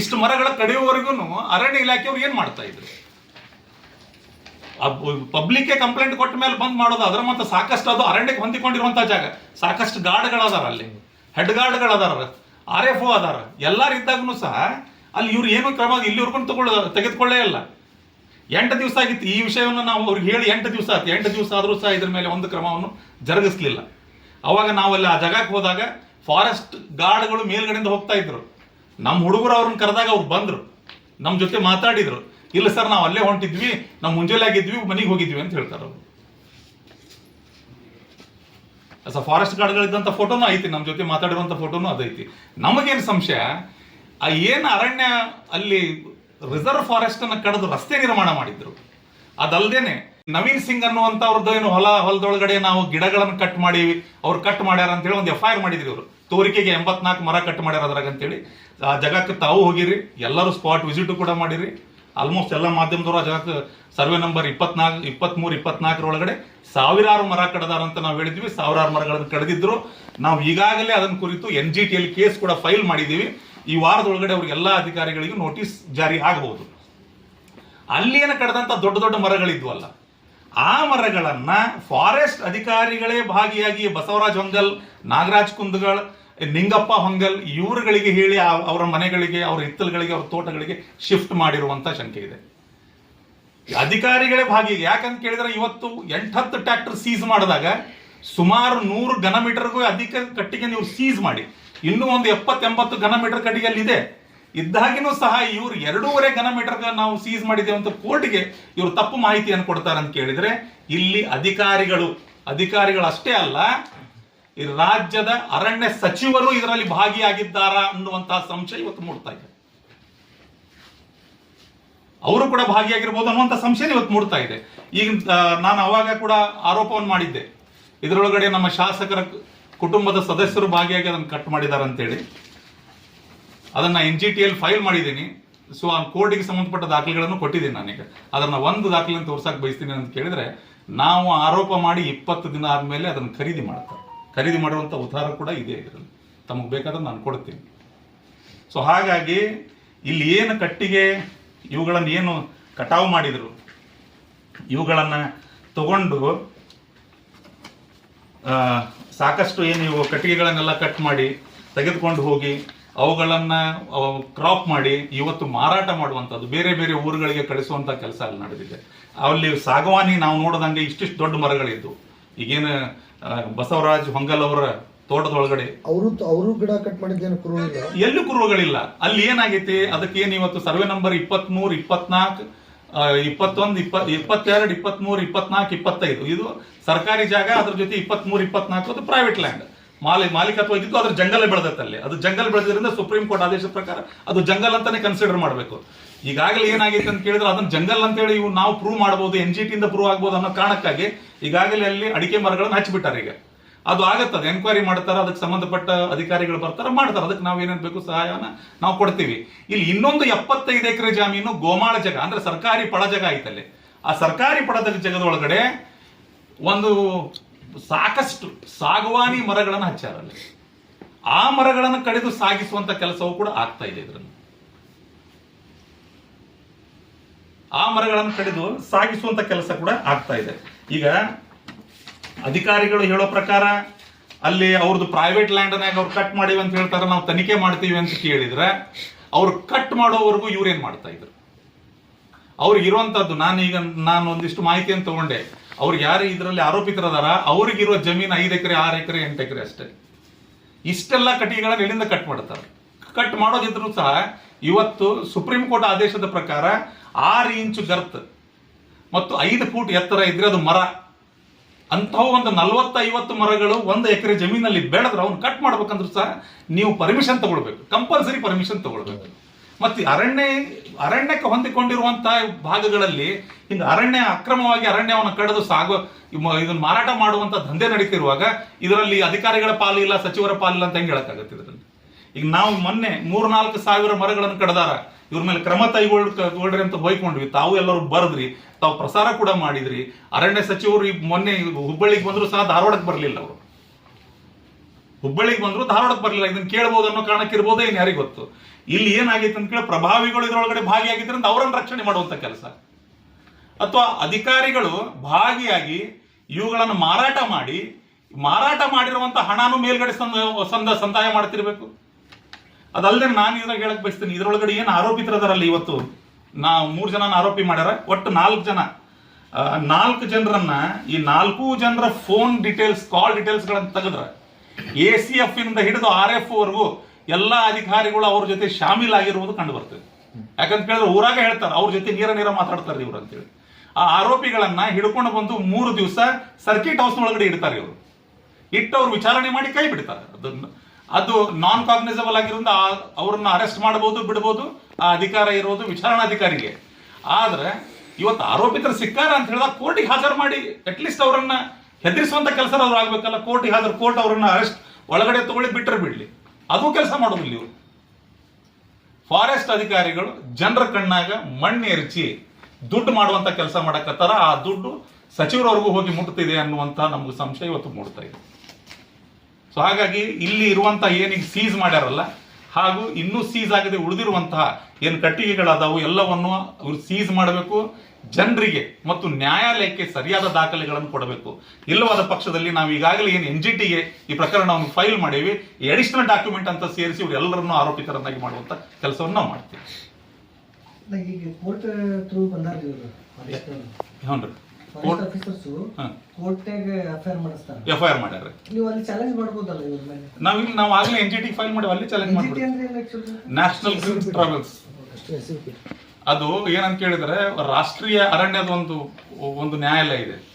ಇಷ್ಟು ಮರಗಳ ಕಡಿಯುವವರೆಗೂ ಅರಣ್ಯ ಇಲಾಖೆಯವ್ರು ಏನು ಮಾಡ್ತಾ ಇದ್ರು? ಪಬ್ಲಿಕ್ಗೆ ಕಂಪ್ಲೇಂಟ್ ಕೊಟ್ಟ ಮೇಲೆ ಬಂದ್ ಮಾಡೋದು ಅದ್ರ ಮತ್ತೆ ಸಾಕಷ್ಟು ಅದು ಅರಣ್ಯಕ್ಕೆ ಹೊಂದಿಕೊಂಡಿರುವಂತಹ ಜಾಗ. ಸಾಕಷ್ಟು ಗಾರ್ಡ್ಗಳದಾರ ಅಲ್ಲಿ. ಹೆಡ್ ಗಾರ್ಡ್ಗಳದಾರ ಆರ್ ಎಫ್ ಓ ಅದಾರ. ಎಲ್ಲಾರು ಇದ್ದಾಗೂ ಸಹ ಅಲ್ಲಿ ಇವ್ರು ಏನು ಕ್ರಮ ಇಲ್ಲಿವರೆಗೂ ತಗೊಳ್ಳ ತೆಗೆದುಕೊಳ್ಳೇ ಇಲ್ಲ. ಎಂಟು ದಿವಸ ಆಗಿತ್ತು. ಈ ವಿಷಯವನ್ನು ನಾವು ಅವ್ರಿಗೆ ಹೇಳಿ ಎಂಟು ದಿವಸ ಆಯ್ತು. ಎಂಟು ದಿವಸ ಆದರೂ ಸಹ ಇದ್ರ ಮೇಲೆ ಒಂದು ಕ್ರಮವನ್ನು ಜರುಗಿಸ್ಲಿಲ್ಲ. ಅವಾಗ ನಾವು ಅಲ್ಲಿ ಆ ಜಾಗಕ್ಕೆ ಹೋದಾಗ ಫಾರೆಸ್ಟ್ ಗಾರ್ಡ್ಗಳು ಮೇಲ್ಗಡೆಯಿಂದ ಹೋಗ್ತಾ ಇದ್ರು. ನಮ್ಮ ಹುಡುಗರು ಅವ್ರನ್ನ ಕರೆದಾಗ ಅವ್ರು ಬಂದರು. ನಮ್ಮ ಜೊತೆ ಮಾತಾಡಿದ್ರು. ಇಲ್ಲ ಸರ್, ನಾವು ಅಲ್ಲೇ ಹೊಂಟಿದ್ವಿ. ನಾವು ಮುಂಜಾನೆ ಆಗಿದ್ವಿ, ಮನೆಗೆ ಹೋಗಿದ್ವಿ ಅಂತ ಹೇಳ್ತಾರೆ ಅವರು. ಅಸ ಫಾರೆಸ್ಟ್ ಗಾರ್ಡ್ಗಳಿದ್ದಂಥ ಫೋಟೋನೂ ಐತಿ. ನಮ್ಮ ಜೊತೆ ಮಾತಾಡಿರುವಂಥ ಫೋಟೋನೂ ಅದೈತಿ ನಮಗೇನು ಸಂಶಯ? ಆ ಏನು ಅರಣ್ಯ ಅಲ್ಲಿ ರಿಸರ್ವ್ ಫಾರೆಸ್ಟ್ ಅನ್ನು ಕಡಿದು ರಸ್ತೆ ನಿರ್ಮಾಣ ಮಾಡಿದ್ರು. ಅದಲ್ದೇನೆ ನವೀನ್ ಸಿಂಗ್ ಅನ್ನುವಂಥವ್ರದ್ದು ಏನು ಹೊಲ ಹೊಲದೊಳಗಡೆ ನಾವು ಗಿಡಗಳನ್ನು ಕಟ್ ಮಾಡಿ, ಅವ್ರು ಕಟ್ ಮಾಡ್ಯಾರ ಅಂತ ಹೇಳಿ ಒಂದು ಎಫ್ ಐ ಆರ್ ಮಾಡಿದ್ರಿ ಅವರು ತೋರಿಕೆಗೆ ಎಂಬತ್ನಾಲ್ಕು ಮರ ಕಟ್ ಮಾಡ್ಯಾರ ಅದ್ರಾಗ ಅಂತೇಳಿ. ಆ ಜಗಕ್ಕೆ ತಾವು ಹೋಗಿರಿ, ಎಲ್ಲರೂ ಸ್ಪಾಟ್ ವಿಸಿಟ್ ಕೂಡ ಮಾಡಿರಿ. ಆಲ್ಮೋಸ್ಟ್ ಎಲ್ಲ ಮಾಧ್ಯಮದವರು ಆ ಜಾಗಕ್ಕೆ ಸರ್ವೆ ನಂಬರ್ ಇಪ್ಪತ್ನಾಲ್ಕು, ಇಪ್ಪತ್ಮೂರು ಇಪ್ಪತ್ನಾಲ್ಕರೊಳಗಡೆ ಸಾವಿರಾರು ಮರ ಕಡದಾರ ಅಂತ ನಾವು ಹೇಳಿದ್ವಿ, ಸಾವಿರಾರು ಮರಗಳನ್ನು ಕಡಿದಿದ್ರು. ನಾವು ಈಗಾಗಲೇ ಅದನ್ನ ಕುರಿತು ಎನ್ ಜಿ ಟಿಯಲ್ಲಿ ಕೇಸ್ ಕೂಡ ಫೈಲ್ ಮಾಡಿದ್ದೀವಿ ಈ ವಾರದೊಳಗಡೆ ಅವ್ರಿಗೆ ಎಲ್ಲಾ ಅಧಿಕಾರಿಗಳಿಗೂ ನೋಟಿಸ್ ಜಾರಿ ಆಗಬಹುದು. ಏನ ಕಡದಂತ ದೊಡ್ಡ ದೊಡ್ಡ ಮರಗಳಿದ್ವಲ್ಲ, ಆ ಮರಗಳನ್ನ ಫಾರೆಸ್ಟ್ ಅಧಿಕಾರಿಗಳೇ ಭಾಗಿಯಾಗಿ ಬಸವರಾಜ್ ಹೊಂಗಲ್, ನಾಗರಾಜ್ ಕುಂದಗಳ್ ನಿಂಗಪ್ಪ ಹೊಂಗಲ್, ಇವರುಗಳಿಗೆ ಹೇಳಿ ಅವರ ಮನೆಗಳಿಗೆ, ಅವರ ಹಿತ್ತಲುಗಳಿಗೆ, ಅವರ ತೋಟಗಳಿಗೆ ಶಿಫ್ಟ್ ಮಾಡಿರುವಂತ ಶಂಕೆ ಇದೆ. ಅಧಿಕಾರಿಗಳೇ ಭಾಗಿ ಯಾಕಂತ ಕೇಳಿದ್ರೆ ಇವತ್ತು ಎಂಟತ್ತು ಟ್ರ್ಯಾಕ್ಟರ್ ಸೀಸ್ ಮಾಡಿದಾಗ ಸುಮಾರು ನೂರು ಘನ ಮೀಟರ್ಗೂ ಅಧಿಕ ಕಟ್ಟಿಗೆ ನೀವು ಸೀಸ್ ಮಾಡಿ. ಇನ್ನೂ ಒಂದು ಎಪ್ಪತ್ತೆಂಬತ್ತು ಘನ ಮೀಟರ್ ಇದೆ ಇದ್ದಾಗಿನೂ ಸಹ ಇವರು ಎರಡೂವರೆ ಘನ ಮೀಟರ್ ನಾವು ಸೀಸ್ ಮಾಡಿದ್ದೇವೆ ಅಂತ ಕೋರ್ಟ್ಗೆ ಇವರು ತಪ್ಪು ಮಾಹಿತಿಯನ್ನು ಕೊಡ್ತಾರೆ ಅಂತ ಕೇಳಿದ್ರೆ, ಇಲ್ಲಿ ಅಧಿಕಾರಿಗಳು ಅಧಿಕಾರಿಗಳು ಅಷ್ಟೇ ಅಲ್ಲ, ಈ ರಾಜ್ಯದ ಅರಣ್ಯ ಸಚಿವರು ಇದರಲ್ಲಿ ಭಾಗಿಯಾಗಿದ್ದಾರಾ ಅನ್ನುವಂತಹ ಸಂಶಯ ಇವತ್ತು ಮೂಡ್ತಾ ಇದೆ. ಅವರು ಕೂಡ ಭಾಗಿಯಾಗಿರ್ಬೋದು ಅನ್ನುವಂತ ಸಂಶಯ ಇವತ್ತು ಮೂಡ್ತಾ ಇದೆ. ಈಗ ನಾನು ಅವಾಗ ಕೂಡ ಆರೋಪವನ್ನು ಮಾಡಿದ್ದೆ. ಇದರೊಳಗಡೆ ನಮ್ಮ ಶಾಸಕರ ಕುಟುಂಬದ ಸದಸ್ಯರು ಭಾಗಿಯಾಗಿ ಅದನ್ನು ಕಟ್ ಮಾಡಿದ್ದಾರೆ ಅಂತೇಳಿ ಅದನ್ನ ಎನ್ ಜಿ ಟಿಯಲ್ಲಿ ಫೈಲ್ ಮಾಡಿದ್ದೀನಿ ಸೊ ಆ ಕೋರ್ಟಿಗೆ ಸಂಬಂಧಪಟ್ಟ ದಾಖಲೆಗಳನ್ನು ಕೊಟ್ಟಿದ್ದೀನಿ ನಾನೀಗ. ಅದನ್ನ ಒಂದು ದಾಖಲೆಯನ್ನು ತೋರ್ಸಕ್ಕೆ ಬಯಸ್ತೀನಿ ಅಂತ ಕೇಳಿದರೆ, ನಾವು ಆರೋಪ ಮಾಡಿ ಇಪ್ಪತ್ತು ದಿನ ಆದ್ಮೇಲೆ ಅದನ್ನು ಖರೀದಿ ಮಾಡ್ತಾರೆ ಖರೀದಿ ಮಾಡುವಂಥ ಉದಾರ ಕೂಡ ಇದೆ ಇದರಲ್ಲಿ. ತಮಗೆ ಬೇಕಾದ್ರೆ ನಾನು ಕೊಡ್ತೀನಿ. ಸೊ ಹಾಗಾಗಿ ಇಲ್ಲಿ ಏನು ಕಟ್ಟಿಗೆ, ಇವುಗಳನ್ನು ಏನು ಕಟಾವು ಮಾಡಿದರು, ಇವುಗಳನ್ನು ತಗೊಂಡು ಸಾಕಷ್ಟು ಏನು ಇವು ಕಟ್ಟಿಗೆಗಳನ್ನೆಲ್ಲ ಕಟ್ ಮಾಡಿ ತೆಗೆದುಕೊಂಡು ಹೋಗಿ ಅವುಗಳನ್ನ ಕ್ರಾಪ್ ಮಾಡಿ ಇವತ್ತು ಮಾರಾಟ ಮಾಡುವಂಥದ್ದು ಬೇರೆ ಬೇರೆ ಊರುಗಳಿಗೆ ಕಳಿಸುವಂಥ ಕೆಲಸ ಅಲ್ಲಿ ನಡೆದಿದೆ. ಅಲ್ಲಿ ಸಾಗವಾನಿ ನಾವು ನೋಡದಂಗೆ ಇಷ್ಟಿಷ್ಟು ದೊಡ್ಡ ಮರಗಳಿದ್ದು. ಈಗೇನು ಬಸವರಾಜ್ ಹೊಂಗಲ್ ಅವರ ತೋಟದೊಳಗಡೆ ಅವರು ಅವರು ಗಿಡ ಕಟ್ ಮಾಡಿದ್ದೇನು ಕುರುಗಳು ಎಲ್ಲೂ ಕುರುಗಳಿಲ್ಲ ಅಲ್ಲಿ ಏನಾಗೈತಿ? ಅದಕ್ಕೆ ಏನು ಇವತ್ತು ಸರ್ವೆ ನಂಬರ್ ಇಪ್ಪತ್ಮೂರು ಇಪ್ಪತ್ನಾಲ್ಕು ಇಪ್ಪತ್ತೊಂದು ಇಪ್ಪತ್ ಇಪ್ಪತ್ತೆರಡು, ಇಪ್ಪತ್ಮೂರು, ಇಪ್ಪತ್ನಾಲ್ಕು, ಇಪ್ಪತ್ತೈದು. ಇದು ಸರ್ಕಾರಿ ಜಾಗ, ಅದ್ರ ಜೊತೆ ಇಪ್ಪತ್ಮೂರು, ಇಪ್ಪತ್ನಾಲ್ಕು, ಅದು ಪ್ರೈವೇಟ್ ಲ್ಯಾಂಡ್ ಮಾಲಿ, ಮಾಲೀಕತ್ವ ಇದ್ದಿದ್ದು ಅದ್ರ ಜಂಗಲ್ ಬೆಳೆದತ್ತಲ್ಲಿ. ಅದು ಜಂಗಲ್ ಬೆಳೆದ್ರಿಂದ ಸುಪ್ರೀಂ ಕೋರ್ಟ್ ಆದೇಶದ ಪ್ರಕಾರ ಅದು ಜಂಗಲ್ ಅಂತಾನೆ ಕನ್ಸಿಡರ್ ಮಾಡಬೇಕು. ಈಗಾಗಲೇ ಏನಾಗೈತೆ ಅಂತ ಕೇಳಿದ್ರೆ ಅದನ್ನ ಜಂಗಲ್ ಅಂತೇಳಿ ಇವು ನಾವು ಪ್ರೂವ್ ಮಾಡಬಹುದು ಎನ್ ಜಿ ಟಿಯಿಂದ ಪ್ರೂವ್ ಆಗ್ಬೋದು ಅನ್ನೋ ಕಾರಣಕ್ಕಾಗಿ ಈಗಾಗಲೇ ಅಲ್ಲಿ ಅಡಿಕೆ ಮರಗಳನ್ನು ಹಚ್ಚಿಬಿಟ್ಟಾರೆ ಈಗ. ಅದು ಆಗತ್ತದ. ಎನ್ಕ್ವೈರಿ ಮಾಡ್ತಾರೆ, ಅದಕ್ಕೆ ಸಂಬಂಧಪಟ್ಟ ಅಧಿಕಾರಿಗಳು ಬರ್ತಾರೆ, ಮಾಡ್ತಾರೆ. ಅದಕ್ಕೆ ನಾವು ಏನೇನು ಬೇಕು ಸಹಾಯನ ನಾವು ಕೊಡ್ತೀವಿ. ಇಲ್ಲಿ ಇನ್ನೊಂದು ಎಪ್ಪತ್ತೈದು ಎಕರೆ ಜಮೀನು ಗೋಮಾಳ ಜಾಗ, ಅಂದ್ರೆ ಸರ್ಕಾರಿ ಪಡ ಜಾಗ ಐತಲ್ಲಿ ಆ ಸರ್ಕಾರಿ ಪಡದ ಜಗದೊಳಗಡೆ ಒಂದು ಸಾಕಷ್ಟು ಸಾಗವಾನಿ ಮರಗಳನ್ನು ಹಚ್ಚಾರಲ್ಲಿ ಆ ಮರಗಳನ್ನು ಕಡಿದು ಸಾಗಿಸುವಂತ ಕೆಲಸವೂ ಕೂಡ ಆಗ್ತಾ ಇದೆ ಇದ್ರಲ್ಲಿ. ಆ ಮರಗಳನ್ನು ಕಡಿದು ಸಾಗಿಸುವಂತ ಕೆಲಸ ಕೂಡ ಆಗ್ತಾ ಇದೆ. ಈಗ ಅಧಿಕಾರಿಗಳು ಹೇಳೋ ಪ್ರಕಾರ ಅಲ್ಲಿ ಅವ್ರದ್ದು ಪ್ರೈವೇಟ್ ಲ್ಯಾಂಡ್ನಾಗ ಅವ್ರು ಕಟ್ ಮಾಡಿವಿ ಅಂತ ಹೇಳ್ತಾರೆ, ನಾವು ತನಿಖೆ ಮಾಡ್ತೀವಿ ಅಂತ ಕೇಳಿದ್ರೆ ಅವ್ರು ಕಟ್ ಮಾಡೋವರೆಗೂ ಇವ್ರೇನ್ ಮಾಡ್ತಾ ಇದ್ರು? ಅವ್ರಿಗೆ ಇರುವಂತದ್ದು, ನಾನು ಒಂದಿಷ್ಟು ಮಾಹಿತಿಯನ್ನು ತಗೊಂಡೆ. ಅವ್ರಿಗೆ ಯಾರು ಇದರಲ್ಲಿ ಆರೋಪಿತರದಾರ ಅವ್ರಿಗಿರೋ ಜಮೀನು ಐದು ಎಕರೆ, ಆರು ಎಕರೆ, ಎಂಟು ಎಕರೆ ಅಷ್ಟೇ. ಇಷ್ಟೆಲ್ಲ ಕಟ್ಟಿಗೆಗಳನ್ನ ಎಲ್ಲಿಂದ ಕಟ್ ಮಾಡ್ತಾರೆ? ಕಟ್ ಮಾಡೋದಿದ್ರು ಸಹ ಇವತ್ತು ಸುಪ್ರೀಂ ಕೋರ್ಟ್ ಆದೇಶದ ಪ್ರಕಾರ ಆರು ಇಂಚು ಗರ್ತ್. ಮತ್ತು ಐದು ಫೂಟ್ ಎತ್ತರ ಇದ್ರೆ ಅದು ಮರ. ಅಂತಹ ಒಂದು ನಲ್ವತ್ತೈವತ್ತು ಮರಗಳು ಒಂದು ಎಕರೆ ಜಮೀನಲ್ಲಿ ಬೆಳೆದ್ರೆ ಅವ್ನು ಕಟ್ ಮಾಡ್ಬೇಕಂದ್ರೂ ಸಹ ನೀವು ಪರ್ಮಿಷನ್ ತಗೊಳ್ಬೇಕು. ಕಂಪಲ್ಸರಿ ಪರ್ಮಿಷನ್ ತಗೊಳ್ಬೇಕು. ಮತ್ತೆ ಅರಣ್ಯ, ಅರಣ್ಯಕ್ಕೆ ಹೊಂದಿಕೊಂಡಿರುವಂತಹ ಭಾಗಗಳಲ್ಲಿ ಹಿಂಗೆ ಅರಣ್ಯ, ಅಕ್ರಮವಾಗಿ ಅರಣ್ಯವನ್ನು ಕಡಿದು ಸಾಗೋ ಇದನ್ನ ಮಾರಾಟ ಮಾಡುವಂತ ದಂಧೆ ನಡೀತಿರುವಾಗ ಇದರಲ್ಲಿ ಅಧಿಕಾರಿಗಳ ಪಾಲು ಇಲ್ಲ, ಸಚಿವರ ಪಾಲಿಲ್ಲ ಅಂತ ಹೆಂಗ್ ಹೇಳಕ್ಕಾಗತ್ತೆ ಇದರಲ್ಲಿ ಈಗ ನಾವು ಮೊನ್ನೆ ಮೂರ್ನಾಲ್ಕು ಸಾವಿರ ಮರಗಳನ್ನು ಕಡ್ದಾರ. ಇವ್ರ ಮೇಲೆ ಕ್ರಮ ಕೈಗೊಳ್ಳ್ರಿ ಅಂತ ಬೈಕೊಂಡ್ವಿ ತಾವು ಎಲ್ಲರೂ ಬರದ್ರಿ. ತಾವು ಪ್ರಸಾರ ಕೂಡ ಮಾಡಿದ್ರಿ. ಅರಣ್ಯ ಸಚಿವರು ಮೊನ್ನೆ ಹುಬ್ಬಳ್ಳಿಗೆ ಬಂದ್ರು ಸಹ ಧಾರವಾಡಕ್ಕೆ ಬರಲಿಲ್ಲ ಅವರು. ಹುಬ್ಬಳ್ಳಿಗೆ ಬಂದ್ರು ಧಾರವಾಡಕ್ಕೆ ಬರಲಿಲ್ಲ. ಇದನ್ನ ಕೇಳ್ಬೋದು ಅನ್ನೋ ಕಾರಣಕ್ಕೆ ಇರ್ಬೋದೇ ಇನ್ ಯಾರಿಗೆ ಗೊತ್ತು. ಇಲ್ಲಿ ಏನಾಗಿತ್ತು ಅಂತ ಕೇಳಿ ಪ್ರಭಾವಿಗಳು ಇದರೊಳಗಡೆ ಭಾಗಿಯಾಗಿದ್ರಿಂದ ಅವರನ್ನು ರಕ್ಷಣೆ ಮಾಡುವಂತ ಕೆಲಸ. ಅಥವಾ ಅಧಿಕಾರಿಗಳು ಭಾಗಿಯಾಗಿ ಇವುಗಳನ್ನು ಮಾರಾಟ ಮಾಡಿ, ಮಾರಾಟ ಮಾಡಿರುವಂತ ಹಣನೂ ಮೇಲ್ಗಡೆ ಸಂದ ಸಂದಾಯ ಮಾಡ್ತಿರ್ಬೇಕು. ಅದಲ್ಲದೆ ನಾನು ಇದ್ರಾಗ ಹೇಳಕ್ ಬಯಸ್ತೀನಿ. ಇದರೊಳಗಡೆ ಏನು ಆರೋಪಿತರದಾರಲ್ಲ ಇವತ್ತು? ನಾವು ಮೂರು ಜನ ಆರೋಪಿ ಮಾಡ್ಯಾರ, ಒಟ್ಟು ನಾಲ್ಕು ಜನ. ನಾಲ್ಕು ಜನರನ್ನ ಈ ನಾಲ್ಕು ಜನರ ಫೋನ್ ಡೀಟೇಲ್ಸ್ ಕಾಲ್ ಡೀಟೇಲ್ಸ್ ಗಳನ್ನ ತೆಗೆದ್ರ ಎ ಸಿ ಎಫ್ ಇಂದ ಹಿಡಿದು ಆರ್ ಎಫ್ ವರೆಗೂ ಎಲ್ಲಾ ಅಧಿಕಾರಿಗಳು ಅವ್ರ ಜೊತೆ ಶಾಮೀಲಾಗಿರುವುದು ಕಂಡು ಬರ್ತದೆ. ಯಾಕಂತ ಕೇಳಿದ್ರೆ ಊರಾಗ ಹೇಳ್ತಾರೆ, ಅವ್ರ ಜೊತೆ ನೇರ ನೀರ ಮಾತಾಡ್ತಾರೆ ಇವ್ರು ಅಂತೇಳಿ. ಆ ಆರೋಪಿಗಳನ್ನ ಹಿಡ್ಕೊಂಡು ಬಂದು ಮೂರು ದಿವಸ ಸರ್ಕಿಟ್ ಹೌಸ್ ಒಳಗಡೆ ಇಡ್ತಾರೆ ಇವರು. ಇಟ್ಟು ಅವ್ರು ವಿಚಾರಣೆ ಮಾಡಿ ಕೈ ಬಿಡ್ತಾರೆ. ಅದನ್ನ ಅದು ನಾನ್ ಕಾಗ್ನಿಸಬಲ್ ಆಗಿರೋದ್ರಿಂದ ಅವ್ರನ್ನ ಅರೆಸ್ಟ್ ಮಾಡಬಹುದು ಬಿಡಬಹುದು ಆ ಅಧಿಕಾರ ಇರೋದು ವಿಚಾರಣಾಧಿಕಾರಿಗೆ. ಆದ್ರೆ ಇವತ್ತು ಆರೋಪಿತರು ಸಿಕ್ಕಾರ ಅಂತ ಹೇಳಿದಾಗ ಕೋರ್ಟಿಗೆ ಹಾಜರು ಮಾಡಿ ಅಟ್ಲೀಸ್ಟ್ ಅವರನ್ನ ಹೆದರಿಸುವಂತ ಕೆಲಸ ಅವ್ರು ಆಗ್ಬೇಕಲ್ಲ, ಕೋರ್ಟಿಗೆ ಹಾಜರು, ಕೋರ್ಟ್ ಅವರನ್ನ ಅರೆಸ್ಟ್ ಒಳಗಡೆ ತಗೊಳ್ಳಿ ಬಿಟ್ಟರೆ ಬಿಡ್ಲಿ. ಅದು ಕೆಲಸ ಮಾಡೋದಿಲ್ಲ ಇವರು. ಫಾರೆಸ್ಟ್ ಅಧಿಕಾರಿಗಳು ಜನರ ಕಣ್ಣಾಗ ಮಣ್ಣು ಎರಚಿ ದುಡ್ಡು ಮಾಡುವಂತ ಕೆಲಸ ಮಾಡಕತ್ತಾರ. ಆ ದುಡ್ಡು ಸಚಿವರವರೆಗೂ ಹೋಗಿ ಮುಟ್ತಿದೆ ಅನ್ನುವಂತ ನಮ್ಗೆ ಸಂಶಯ ಇವತ್ತು ಮೂಡ್ತಾ ಇದೆ. ಸೊ ಹಾಗಾಗಿ ಇಲ್ಲಿ ಇರುವಂತಹ ಏನೀಗ ಸೀಸ್ ಮಾಡ್ಯಾರಲ್ಲ ಹಾಗೂ ಇನ್ನೂ ಸೀಸ್ ಆಗದೆ ಉಳಿದಿರುವಂತಹ ಏನು ಕಟ್ಟಿಗೆಗಳಾದವು ಎಲ್ಲವನ್ನು ಅವರು ಸೀಸ್ ಮಾಡಬೇಕು ಜನರಿಗೆ ಮತ್ತು ನ್ಯಾಯಾಲಯಕ್ಕೆ ಸರಿಯಾದ ದಾಖಲೆಗಳನ್ನು ಕೊಡಬೇಕು. ಇಲ್ಲವಾದ ಪಕ್ಷದಲ್ಲಿ ನಾವು ಈಗಾಗಲೇ ಏನು ಎನ್ ಜಿ ಟಿಗೆ ಈ ಪ್ರಕರಣವನ್ನು ಫೈಲ್ ಮಾಡೀವಿ ಅಡಿಷನಲ್ ಡಾಕ್ಯುಮೆಂಟ್ ಅಂತ ಸೇರಿಸಿ ಇವರೆಲ್ಲರನ್ನೂ ಆರೋಪಿತರನ್ನಾಗಿ ಮಾಡುವಂತ ಕೆಲಸವನ್ನು ನಾವು ಮಾಡ್ತೀವಿ. ಈಗ ಕೋರ್ಟ್ ಫಾರೆಸ್ಟ್ ಆಫೀಸರ್ಸು ಹಾಂ. ಮಾಡಿಸ್ತಾರ. ಎಫ್ ಐ ಆರ್ ಮಾಡ್ಯಾರ. ನೀವು ಅಲ್ಲಿ ಚಾಲೆಂಜ್ ಮಾಡ್ಬೋದಲ್ಲ ಇವ್ರ ಮೇಲೆ? ನಾವು ಇಲ್ಲಿ ನಾವು ಆಗಲೇ ಎನ್ ಜಿ ಟಿ ಫೈಲ್ ಮಾಡಿ ಅಲ್ಲಿ ಚಾಲೆಂಜ್ ಮಾಡ್ಬಿಡ್ತೀವಿ. ಅಂದ್ರೆ ಏನ್ actually? ನ್ಯಾಷನಲ್ ಗ್ರೀನ್ ಟ್ರಾವೆಲ್ಸ್ ಅದು ಏನಂತ ಕೇಳಿದ್ರೆ ರಾಷ್ಟ್ರೀಯ ಅರಣ್ಯದ ಒಂದು ಒಂದು ನ್ಯಾಯಾಲಯ ಇದೆ.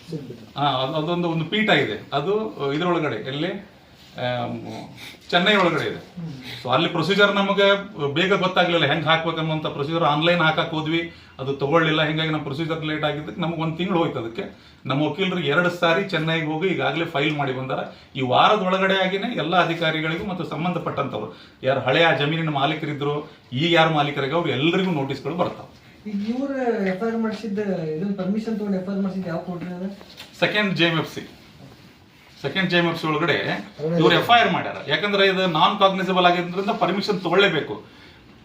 ಆ, ಅದ್- ಅದೊಂದು ಒಂದು ಪೀಠ ಇದೆ. ಅದು ಇದರೊಳಗಡೆ ಎಲ್ಲಿ? ಚೆನ್ನೈ ಒಳಗಡೆ ಇದೆ. ಸೊ ಅಲ್ಲಿ ಪ್ರೊಸೀಜರ್ ನಮಗೆ ಬೇಗ ಗೊತ್ತಾಗ್ಲಿಲ್ಲ ಹೆಂಗ್ ಹಾಕ್ಬೇಕನ್ನುವಂತ ಪ್ರೊಸೀಜರ್ ಆನ್ಲೈನ್ ಹಾಕಕ್ ಹೋದ್ವಿ. ಅದು ತಗೊಳ್ಳಿಲ್ಲ ಹಿಂಗಾಗಿ ನಮ್ಮ ಪ್ರೊಸೀಜರ್ ಲೇಟ್ ಆಗಿದ್ದಕ್ಕೆ ನಮಗೆ ಒಂದು ತಿಂಗಳು ಹೋಯ್ತು ಅದಕ್ಕೆ. ನಮ್ಮ ವಕೀಲರು ಎರಡು ಸಾರಿ ಚೆನ್ನೈಗೆ ಹೋಗಿ ಈಗಾಗಲೇ ಫೈಲ್ ಮಾಡಿ ಬಂದಾರ. ಈ ವಾರದ ಒಳಗಡೆ ಆಗಿನೇ ಎಲ್ಲ ಅಧಿಕಾರಿಗಳಿಗೂ ಮತ್ತು ಸಂಬಂಧಪಟ್ಟಂತವ್ರು ಯಾರು ಹಳೆಯ ಜಮೀನಿನ ಮಾಲೀಕರಿದ್ರು ಈಗ ಯಾರು ಮಾಲೀಕರಿಗೆ ಅವ್ರು ಎಲ್ಲರಿಗೂ ನೋಟಿಸ್ಗಳು ಬರ್ತಾವೆ. Second J F C second J F ಒಳಗಡೆ ಇವ್ರು ಎಫ್ ಐ ಆರ್ ಮಾಡ್ಯಾರ. ಯಾಕಂದ್ರೆ ಇದು ನಾನ್ ಕಾಗ್ನಿಸಬಲ್ ಆಗಿದ್ರಿಂದ ಪರ್ಮಿಷನ್ ತಗೊಳ್ಳೇಬೇಕು.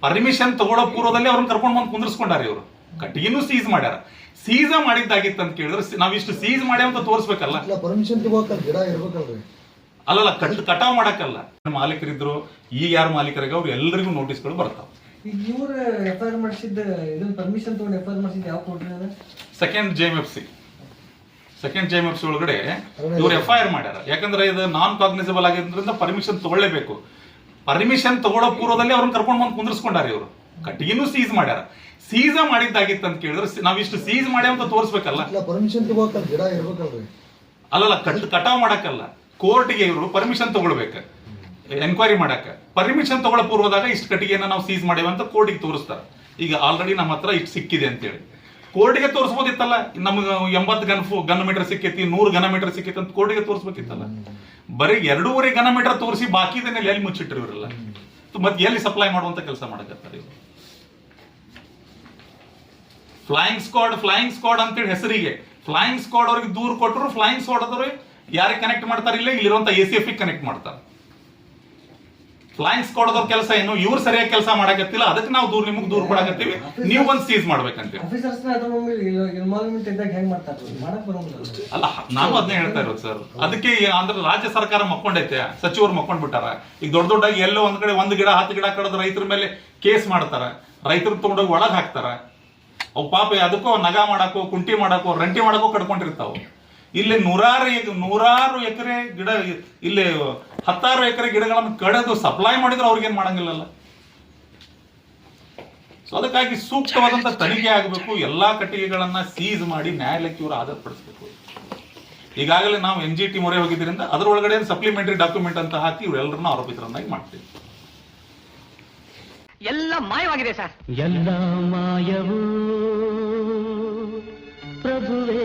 ಪರ್ಮಿಷನ್ ತಗೊಳ್ಳೋ ಪೂರ್ವದಲ್ಲಿ ಅವ್ರನ್ನ ಕರ್ಕೊಂಡು ಬಂದು ಕುಂದಿರ್ಸ್ಕೊಂಡಾರ ಇವರು. ಕಟ್ಟಿಗೆನೂ ಸೀಸ್ ಮಾಡ್ಯಾರ. ಸೀಸ ಮಾಡಿದ್ದಾಗಿತ್ತು ಅಂತ ಕೇಳಿದ್ರೆ ನಾವ್ ಇಷ್ಟು ಸೀಸ್ ಮಾಡಿ ಅಂತ ತೋರಿಸ್ಬೇಕಲ್ಲ. ಪರ್ಮಿಷನ್ ಗಿಡ ಇರ್ಬೇಕಲ್ರಿ. ಅಲ್ಲಲ್ಲ ಕಟ್ ಕಟಾವ್ ಮಾಡಕ್ಕಲ್ಲ ಮಾಲೀಕರಿದ್ರು ಈಗ ಯಾರು ಮಾಲೀಕರಿಗೆ ಅವ್ರು ಎಲ್ಲರಿಗೂ ನೋಟಿಸ್ಗಳು ಬರ್ತಾವ. ಇವ್ರ ಎಫ್ಐಆರ್ ಮಾಡಿಸಿದ್ದ ಇದನ್ನ ಪರ್ಮಿಷನ್ ತಗೊಂಡು ಎಫ್ಐಆರ್ ಮಾಡಿಸಿದ್ದು ಯಾವ ಕೋರ್ಟ್ ಅದ? Second J F C second J F C ಒಳಗಡೆ ಇವ್ರು ಎಫ್ ಐ ಆರ್ ಮಾಡ್ಯಾರ. ಯಾಕಂದ್ರೆ ಇದು ನಾನ್ ಕಾಗ್ನಿಸಬಲ್ ಆಗಿದ್ರಿಂದ ಪರ್ಮಿಷನ್ ತಗೊಳ್ಳೇಬೇಕು. ಪರ್ಮಿಷನ್ ತಗೊಳ್ಳೋ ಪೂರ್ವದಲ್ಲಿ ಅವ್ರನ್ನ ಕರ್ಕೊಂಡು ಬಂದು ಕುಂದಿರ್ಸ್ಕೊಂಡಾರ ಇವರು. ಕಟ್ಟಿಗೆನೂ ಸೀಸ್ ಮಾಡ್ಯಾರ. ಸೀಸ ಮಾಡಿದ್ದಾಗಿತ್ತು ಅಂತ ಕೇಳಿದ್ರೆ ನಾವ್ ನಾವಿಷ್ಟು ಸೀಸ್ ಮಾಡಿ ಅಂತ ತೋರಿಸ್ಬೇಕಲ್ಲ. ಪರ್ಮಿಷನ್ ಗಿಡ ಇರ್ಬೇಕಲ್ರಿ. ಅಲ್ಲಲ್ಲ ಕಟ್ ಕಟಾವ್ ಮಾಡಕ್ಕಲ್ಲ ಕೋರ್ಟ್ಗೆ ಇವರು ಪರ್ಮಿಷನ್ ತಗೊಳ್ಬೇಕು. ಎನ್ಕ್ವೈರಿ ಮಾಡಕ್ಕ ಪರ್ಮಿಷನ್ ತಗೊಳ್ಳೋ ಪೂರ್ವದಾಗ ಇಷ್ಟು ಕಟ್ಟಿಗೆನ ನಾವು ಸೀಸ್ ಮಾಡ್ಯಾವಂತ ಅಂತ ಕೋರ್ಟಿಗೆ ತೋರಿಸ್ತಾರೆ. ಈಗ ಆಲ್ರೆಡಿ ನಮ್ಮ ಹತ್ರ ಇಷ್ಟು ಸಿಕ್ಕಿದೆ ಅಂತೇಳಿ. ಕೋರ್ಟಿಗೆ ತೋರಿಸ್ಬೋದಿತ್ತಲ್ಲ? ನಮ್ಗೆ ಎಂಬತ್ತು ಗನ್ ಗನ್ ಮೀಟರ್ ಸಿಕ್ಕೈತಿ, ನೂರು ಘನ ಮೀಟರ್ ಸಿಕ್ಕೈತಿ ಅಂತ ಕೋರ್ಟ್ಗೆ ತೋರಿಸ್ಬೇಕಿತ್ತಲ್ಲ ಬರೀ ಎರಡೂವರೆ ಘನ ಮೀಟರ್ ತೋರಿಸಿ ಬಾಕಿದನ್ನೆಲ್ಲ ಎಲ್ಲಿ ಮುಚ್ಚಿಟ್ರು ಇವರೆಲ್ಲ? ಮತ್ತೆ ಎಲ್ಲಿ ಸಪ್ಲೈ ಮಾಡುವಂತ ಕೆಲಸ ಮಾಡಕತ್ತಾರೆ ಫ್ಲೈಯಿಂಗ್ ಸ್ಕ್ವಾಡ್ ಫ್ಲೈಯಿಂಗ್ ಸ್ಕ್ವಾಡ್ ಅಂತೇಳಿ ಹೆಸರಿಗೆ. ಫ್ಲೈಯಿಂಗ್ ಸ್ಕ್ವಾಡ್ ಅವ್ರಿಗೆ ದೂರ ಕೊಟ್ಟರು ಫ್ಲೈಯಿಂಗ್ ಸ್ಕ್ವಾಡ್ ಅದ್ರೆ ಯಾರಿಗೆ ಕನೆಕ್ಟ್ ಮಾಡ್ತಾರೆ ಇಲ್ಲ? ಇಲ್ಲಿರುವಂತ ಎ ಸಿ ಎಫ್ ಕನೆಕ್ಟ್ ಮಾಡ್ತಾರೆ. ಫ್ಲೈಯಿಂಗ್ ಕೊಡೋದ್ರ ಕೆಲಸ ಏನು? ಇವ್ರು ಸರಿಯಾಗಿ ಕೆಲಸ ಮಾಡಕತ್ತಿಲ್ಲ. ಅದಕ್ಕೆ ನಾವು ದೂರ ನಿಮಗೆ ದೂರ ಕೊಡಕತ್ತೀವಿ. ನೀವು ಒಂದು ಸೀಸ್ ಮಾಡ್ಬೇಕಂತೀವಿ ಅಲ್ಲ. ನಾನು ಅದನ್ನೇ ಹೇಳ್ತಾ ಇರೋದು ಸರ್ ಅದಕ್ಕೆ ಅಂದ್ರೆ ರಾಜ್ಯ ಸರ್ಕಾರ ಮಕ್ಕೊಂಡೈತೆ. ಸಚಿವರು ಮಕ್ಕೊಂಡ್ಬಿಟ್ಟಾರ. ಈಗ ದೊಡ್ಡ ದೊಡ್ಡಾಗಿ ಎಲ್ಲೋ ಒಂದ್ ಕಡೆ ಒಂದ್ ಗಿಡ ಹತ್ತು ಗಿಡ ಕಡದ ರೈತರ ಮೇಲೆ ಕೇಸ್ ಮಾಡ್ತಾರ. ರೈತರು ತಗೊಂಡೋಗಿ ಒಳಗ್ ಹಾಕ್ತಾರ. ಅವು ಪಾಪ ಅದಕ್ಕೋ ನಗ ಮಾಡಕೋ ಕುಂಟಿ ಮಾಡಕೋ ರಂಟಿ ಮಾಡಕೋ ಕಡ್ಕೊಂಡಿರ್ತಾವ. ಇಲ್ಲಿ ನೂರಾರು ನೂರಾರು ಎಕರೆ ಗಿಡ ಇಲ್ಲಿ ಹತ್ತಾರು ಎಕರೆ ಗಿಡಗಳನ್ನು ಕಡೆದು ಸಪ್ಲೈ ಮಾಡಿದ್ರೆ ಮಾಡಂಗಿಲ್ಲ ಮಾಡಂಗಿಲ್ಲಲ್ಲ? ಸೊ ಅದಕ್ಕಾಗಿ ಸೂಕ್ತವಾದಂತ ತನಿಖೆ ಆಗಬೇಕು ಎಲ್ಲಾ ಕಟ್ಟಿಗೆಗಳನ್ನ ಸೀಸ್ ಮಾಡಿ ನ್ಯಾಯಾಲಯಕ್ಕೆ ಇವರು ಆಧಾರಪಡಿಸಬೇಕು ಈಗಾಗಲೇ ನಾವು ಎನ್ ಜಿ ಟಿ ಮೊರೆ ಹೋಗಿದ್ದರಿಂದ ಅದರೊಳಗಡೆ ಸಪ್ಲಿಮೆಂಟರಿ ಡಾಕ್ಯುಮೆಂಟ್ ಅಂತ ಹಾಕಿ ಇವರೆಲ್ಲರನ್ನ ಆರೋಪಿತರನ್ನಾಗಿ ಮಾಡ್ತೀವಿ. ಎಲ್ಲ ಮಾಯವಾಗಿದೆ ಸರ್. ಎಲ್ಲ ಮಾಯವೂ ಪ್ರಭುವೇ.